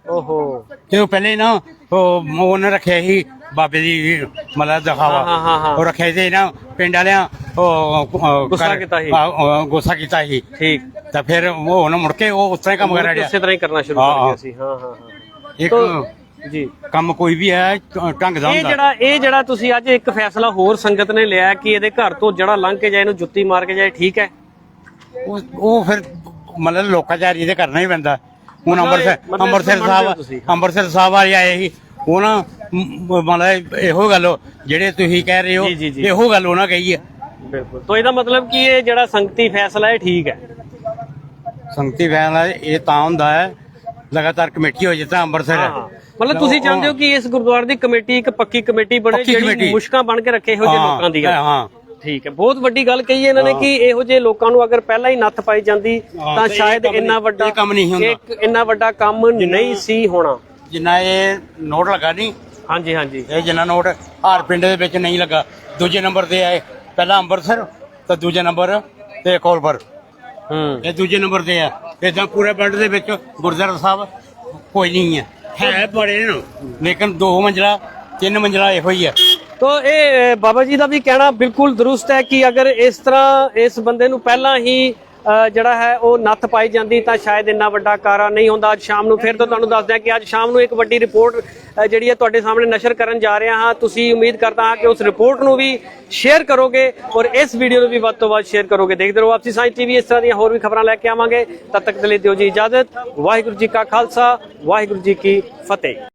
ਓਹੋ। ਜਦੋਂ ਪਹਿਲੇ ਨਾ ਉਹ ਉਹਨੇ ਰੱਖਿਆ ਸੀ ਬਾਬੇ ਦੀ ਮਤਲਬ ਹਾਂ, ਹਾਂ, ਹਾਂ, ਦਿਖਾਵਾ ਹਾਂ। ਉਹ ਰੱਖਿਆ ਸੀ ਨਾ ਪਿੰਡ ਵਾਲਿਆਂ ਉਹ ਉਹ ਗੁੱਸਾ ਕਰ- ਕੀਤਾ ਸੀ। ਹਾਂ, ਉਹ ਗੁੱਸਾ ਕੀਤਾ ਸੀ। ਠੀਕ। ਤਾਂ ਫਿਰ ਉਹ ਹੁਣ ਮੁੜ ਕੇ ਉਹ ਉਸ ਤਰ੍ਹਾਂ ਹੀ ਕੰਮ ਕਰ ਰਿਹਾ। ਇਸੇ ਤਰ੍ਹਾਂ ਹੀ ਕਰਨਾ ਸ਼ੁਰੂ ਹਾਂ, ਕਰ ਹਾਂ। ਗਿਆ ਸੀ। ਹਾਂ ਹਾਂ ਹਾਂ। ਇੱਕ ਤੋ- ਜੀ। ਕੰਮ ਕੋਈ ਵੀ ਹੈ ਢੰਗ ਦਾ ਇਹ ਹੁੰਦਾ। ਜਿਹੜਾ ਇਹ ਜਿਹੜਾ ਤੁਸੀਂ ਅੱਜ ਇੱਕ ਫੈਸਲਾ ਹੋਰ ਸੰਗਤ ਨੇ ਲਿਆ ਕਿ ਇਹਦੇ ਘਰ ਤੋਂ ਜਿਹੜਾ ਲੰਘ ਕੇ ਜਾਏ ਇਹਨੂੰ ਜੁੱਤੀ ਮਾਰ ਕੇ ਜਾਏ ਠੀਕ ਹੈ? ਉਹ ਉਹ ਫਿਰ ਮਤਲਬ ਲੋਕਾਂ ਚਾਰੀ ਤੇ ਕਰਨਾ ਹੀ ਪੈਂਦਾ। ਹੁਣ ਮਤਲਬ ਅੰਮ੍ਰਿਤਸਰ ਮਤਲਬ ਅੰਮ੍ਰਿਤਸਰ ਮੰਨਦੇ ਹੋ ਸਾਹਿਬ ਤੁਸੀਂ? ਅੰਮ੍ਰਿਤਸਰ ਸਾਹਿਬ ਵਾਲੇ ਆਏ ਸੀ। ਉਹ ਨਾ ਮ- ਮਤਲਬ ਇਹੋ ਗੱਲ ਜਿਹੜੇ ਤੁਸੀਂ ਕਹਿ ਰਹੇ ਹੋ ਜੀ, ਜੀ, ਜੀ। ਇਹੋ ਗੱਲ ਉਹਨਾਂ ਕਹੀ ਹੈ। ਬਿਲਕੁਲ। ਤੋਂ ਇਹਦਾ ਮਤਲਬ ਕਿ ਇਹ ਜਿਹੜਾ ਸੰਗਤੀ ਫੈਸਲਾ ਹੈ ਠੀਕ ਹੈ? ਸੰਗਤੀ ਫੈਸਲਾ ਇਹ ਤਾਂ ਹੁੰਦਾ ਹੈ ਲਗਾਤਾਰ ਕਮੇਟੀ ਹੋ ਜਿੱਦਾਂ ਅੰਮ੍ਰਿਤਸਰ ਹਾਂ। ਮਤਲਬ ਤੁਸੀਂ ਚਾਹੁੰਦੇ ਹੋ ਕਿ ਇਸ ਗੁਰਦੁਆਰੇ ਦੀ ਕਮੇਟੀ ਇੱਕ ਪੱਕੀ ਕਮੇਟੀ ਬਣੇ ਜਿਹੜੀ। ਮੁਸ਼ਕਾਂ ਬਣ ਕੇ ਰੱਖੇ ਹਾਂ, ਲੋਕਾਂ ਦੀਆਂ ਹਾਂ। ਠੀਕ ਹੈ ਬਹੁਤ ਵੱਡੀ ਗੱਲ ਕਹੀ ਇਹਨਾਂ ਨੇ ਕਿ ਇਹੋ ਜਿਹੇ ਲੋਕਾਂ ਨੂੰ ਅਗਰ ਪਹਿਲਾਂ ਹੀ ਨੱਥ ਪਾਈ ਜਾਂਦੀ ਤਾਂ ਸ਼ਾਇਦ ਇੰਨਾ ਵੱਡਾ ਇਹ ਕੰਮ ਨਹੀਂ ਹੁੰਦਾ। ਇੱਕ ਇੰਨਾ ਵੱਡਾ ਕੰਮ ਨਹੀਂ ਸੀ ਹੋਣਾ। ਜਿੰਨਾ ਇਹ ਨੋਟ ਲੱਗਾ ਨਹੀਂ। ਹਾਂਜੀ ਹਾਂਜੀ। ਇਹ ਜਿੰਨਾ ਨੋਟ ਹਰ ਪਿੰਡ ਦੇ ਵਿੱਚ ਨਹੀਂ ਲੱਗਾ। ਦੂਜੇ ਨੰਬਰ ਤੇ ਆਏ ਪਹਿਲਾ ਅੰਮ੍ਰਿਤਸਰ ਤਾਂ ਦੂਜੇ ਨੰਬਰ ਤੇ ਕੋਲਪੁਰ ਹੂੰ। ਇਹ ਦੂਜੇ ਨੰਬਰ ਤੇ ਆ। ਇਦਾਂ ਪੂਰੇ ਪਿੰਡ ਦੇ ਵਿੱਚ ਗੁਰਦੁਆਰਾ ਸਾਹਿਬ ਕੋਈ ਨਹੀਂ ਹੈ। ਹੈ ਬੜੇ ਨੇ। ਲੇਕਿਨ ਦੋ ਮੰਜ਼ਲਾ ਤਿੰਨ ਮੰਜ਼ਲਾ ਇਹੋ ਹੀ ਹੈ ਤੋ ਇਹ ਬਾਬਾ ਜੀ ਦਾ ਵੀ ਕਹਿਣਾ ਬਿਲਕੁਲ ਦਰੁਸਤ ਹੈ ਕਿ ਅਗਰ ਇਸ ਤਰ੍ਹਾਂ ਇਸ ਬੰਦੇ ਨੂੰ ਪਹਿਲਾਂ ਹੀ ਜਿਹੜਾ ਹੈ ਉਹ ਨੱਥ ਪਾਈ ਜਾਂਦੀ ਤਾਂ ਸ਼ਾਇਦ ਇੰਨਾ ਵੱਡਾ ਕਾਰਾ ਨਹੀਂ ਹੁੰਦਾ। ਅੱਜ ਸ਼ਾਮ ਨੂੰ ਫਿਰ ਤੋਂ ਤੁਹਾਨੂੰ ਦੱਸਦੇ ਹਾਂ ਕਿ ਅੱਜ ਸ਼ਾਮ ਨੂੰ ਇੱਕ ਵੱਡੀ ਰਿਪੋਰਟ ਜਿਹੜੀ ਹੈ ਤੁਹਾਡੇ ਸਾਹਮਣੇ ਨਸ਼ਰ ਕਰਨ ਜਾ ਰਿਹਾ ਹਾਂ। ਤੁਸੀਂ ਉਮੀਦ ਕਰਦਾ ਹਾਂ ਕਿ ਉਸ ਰਿਪੋਰਟ ਨੂੰ ਵੀ ਸ਼ੇਅਰ ਕਰੋਗੇ ਔਰ ਇਸ ਵੀਡੀਓ ਨੂੰ ਵੀ ਵੱਧ ਤੋਂ ਵੱਧ ਸ਼ੇਅਰ ਕਰੋਗੇ। ਦੇਖਦੇ ਰਹੋ ਆਪਸੀ ਸਾਂਝ ਟੀਵੀ, ਇਸ ਤਰ੍ਹਾਂ ਦੀਆਂ ਹੋਰ ਵੀ ਖਬਰਾਂ ਲੈ ਕੇ ਆਵਾਂਗੇ। ਤਦ ਤੱਕ ਦੇ ਲਈ ਦਿਓ ਜੀ ਇਜਾਜ਼ਤ। ਵਾਹਿਗੁਰੂ ਜੀ ਕਾ ਖਾਲਸਾ, ਵਾਹਿਗੁਰੂ ਜੀ ਕੀ ਫਤਿਹ।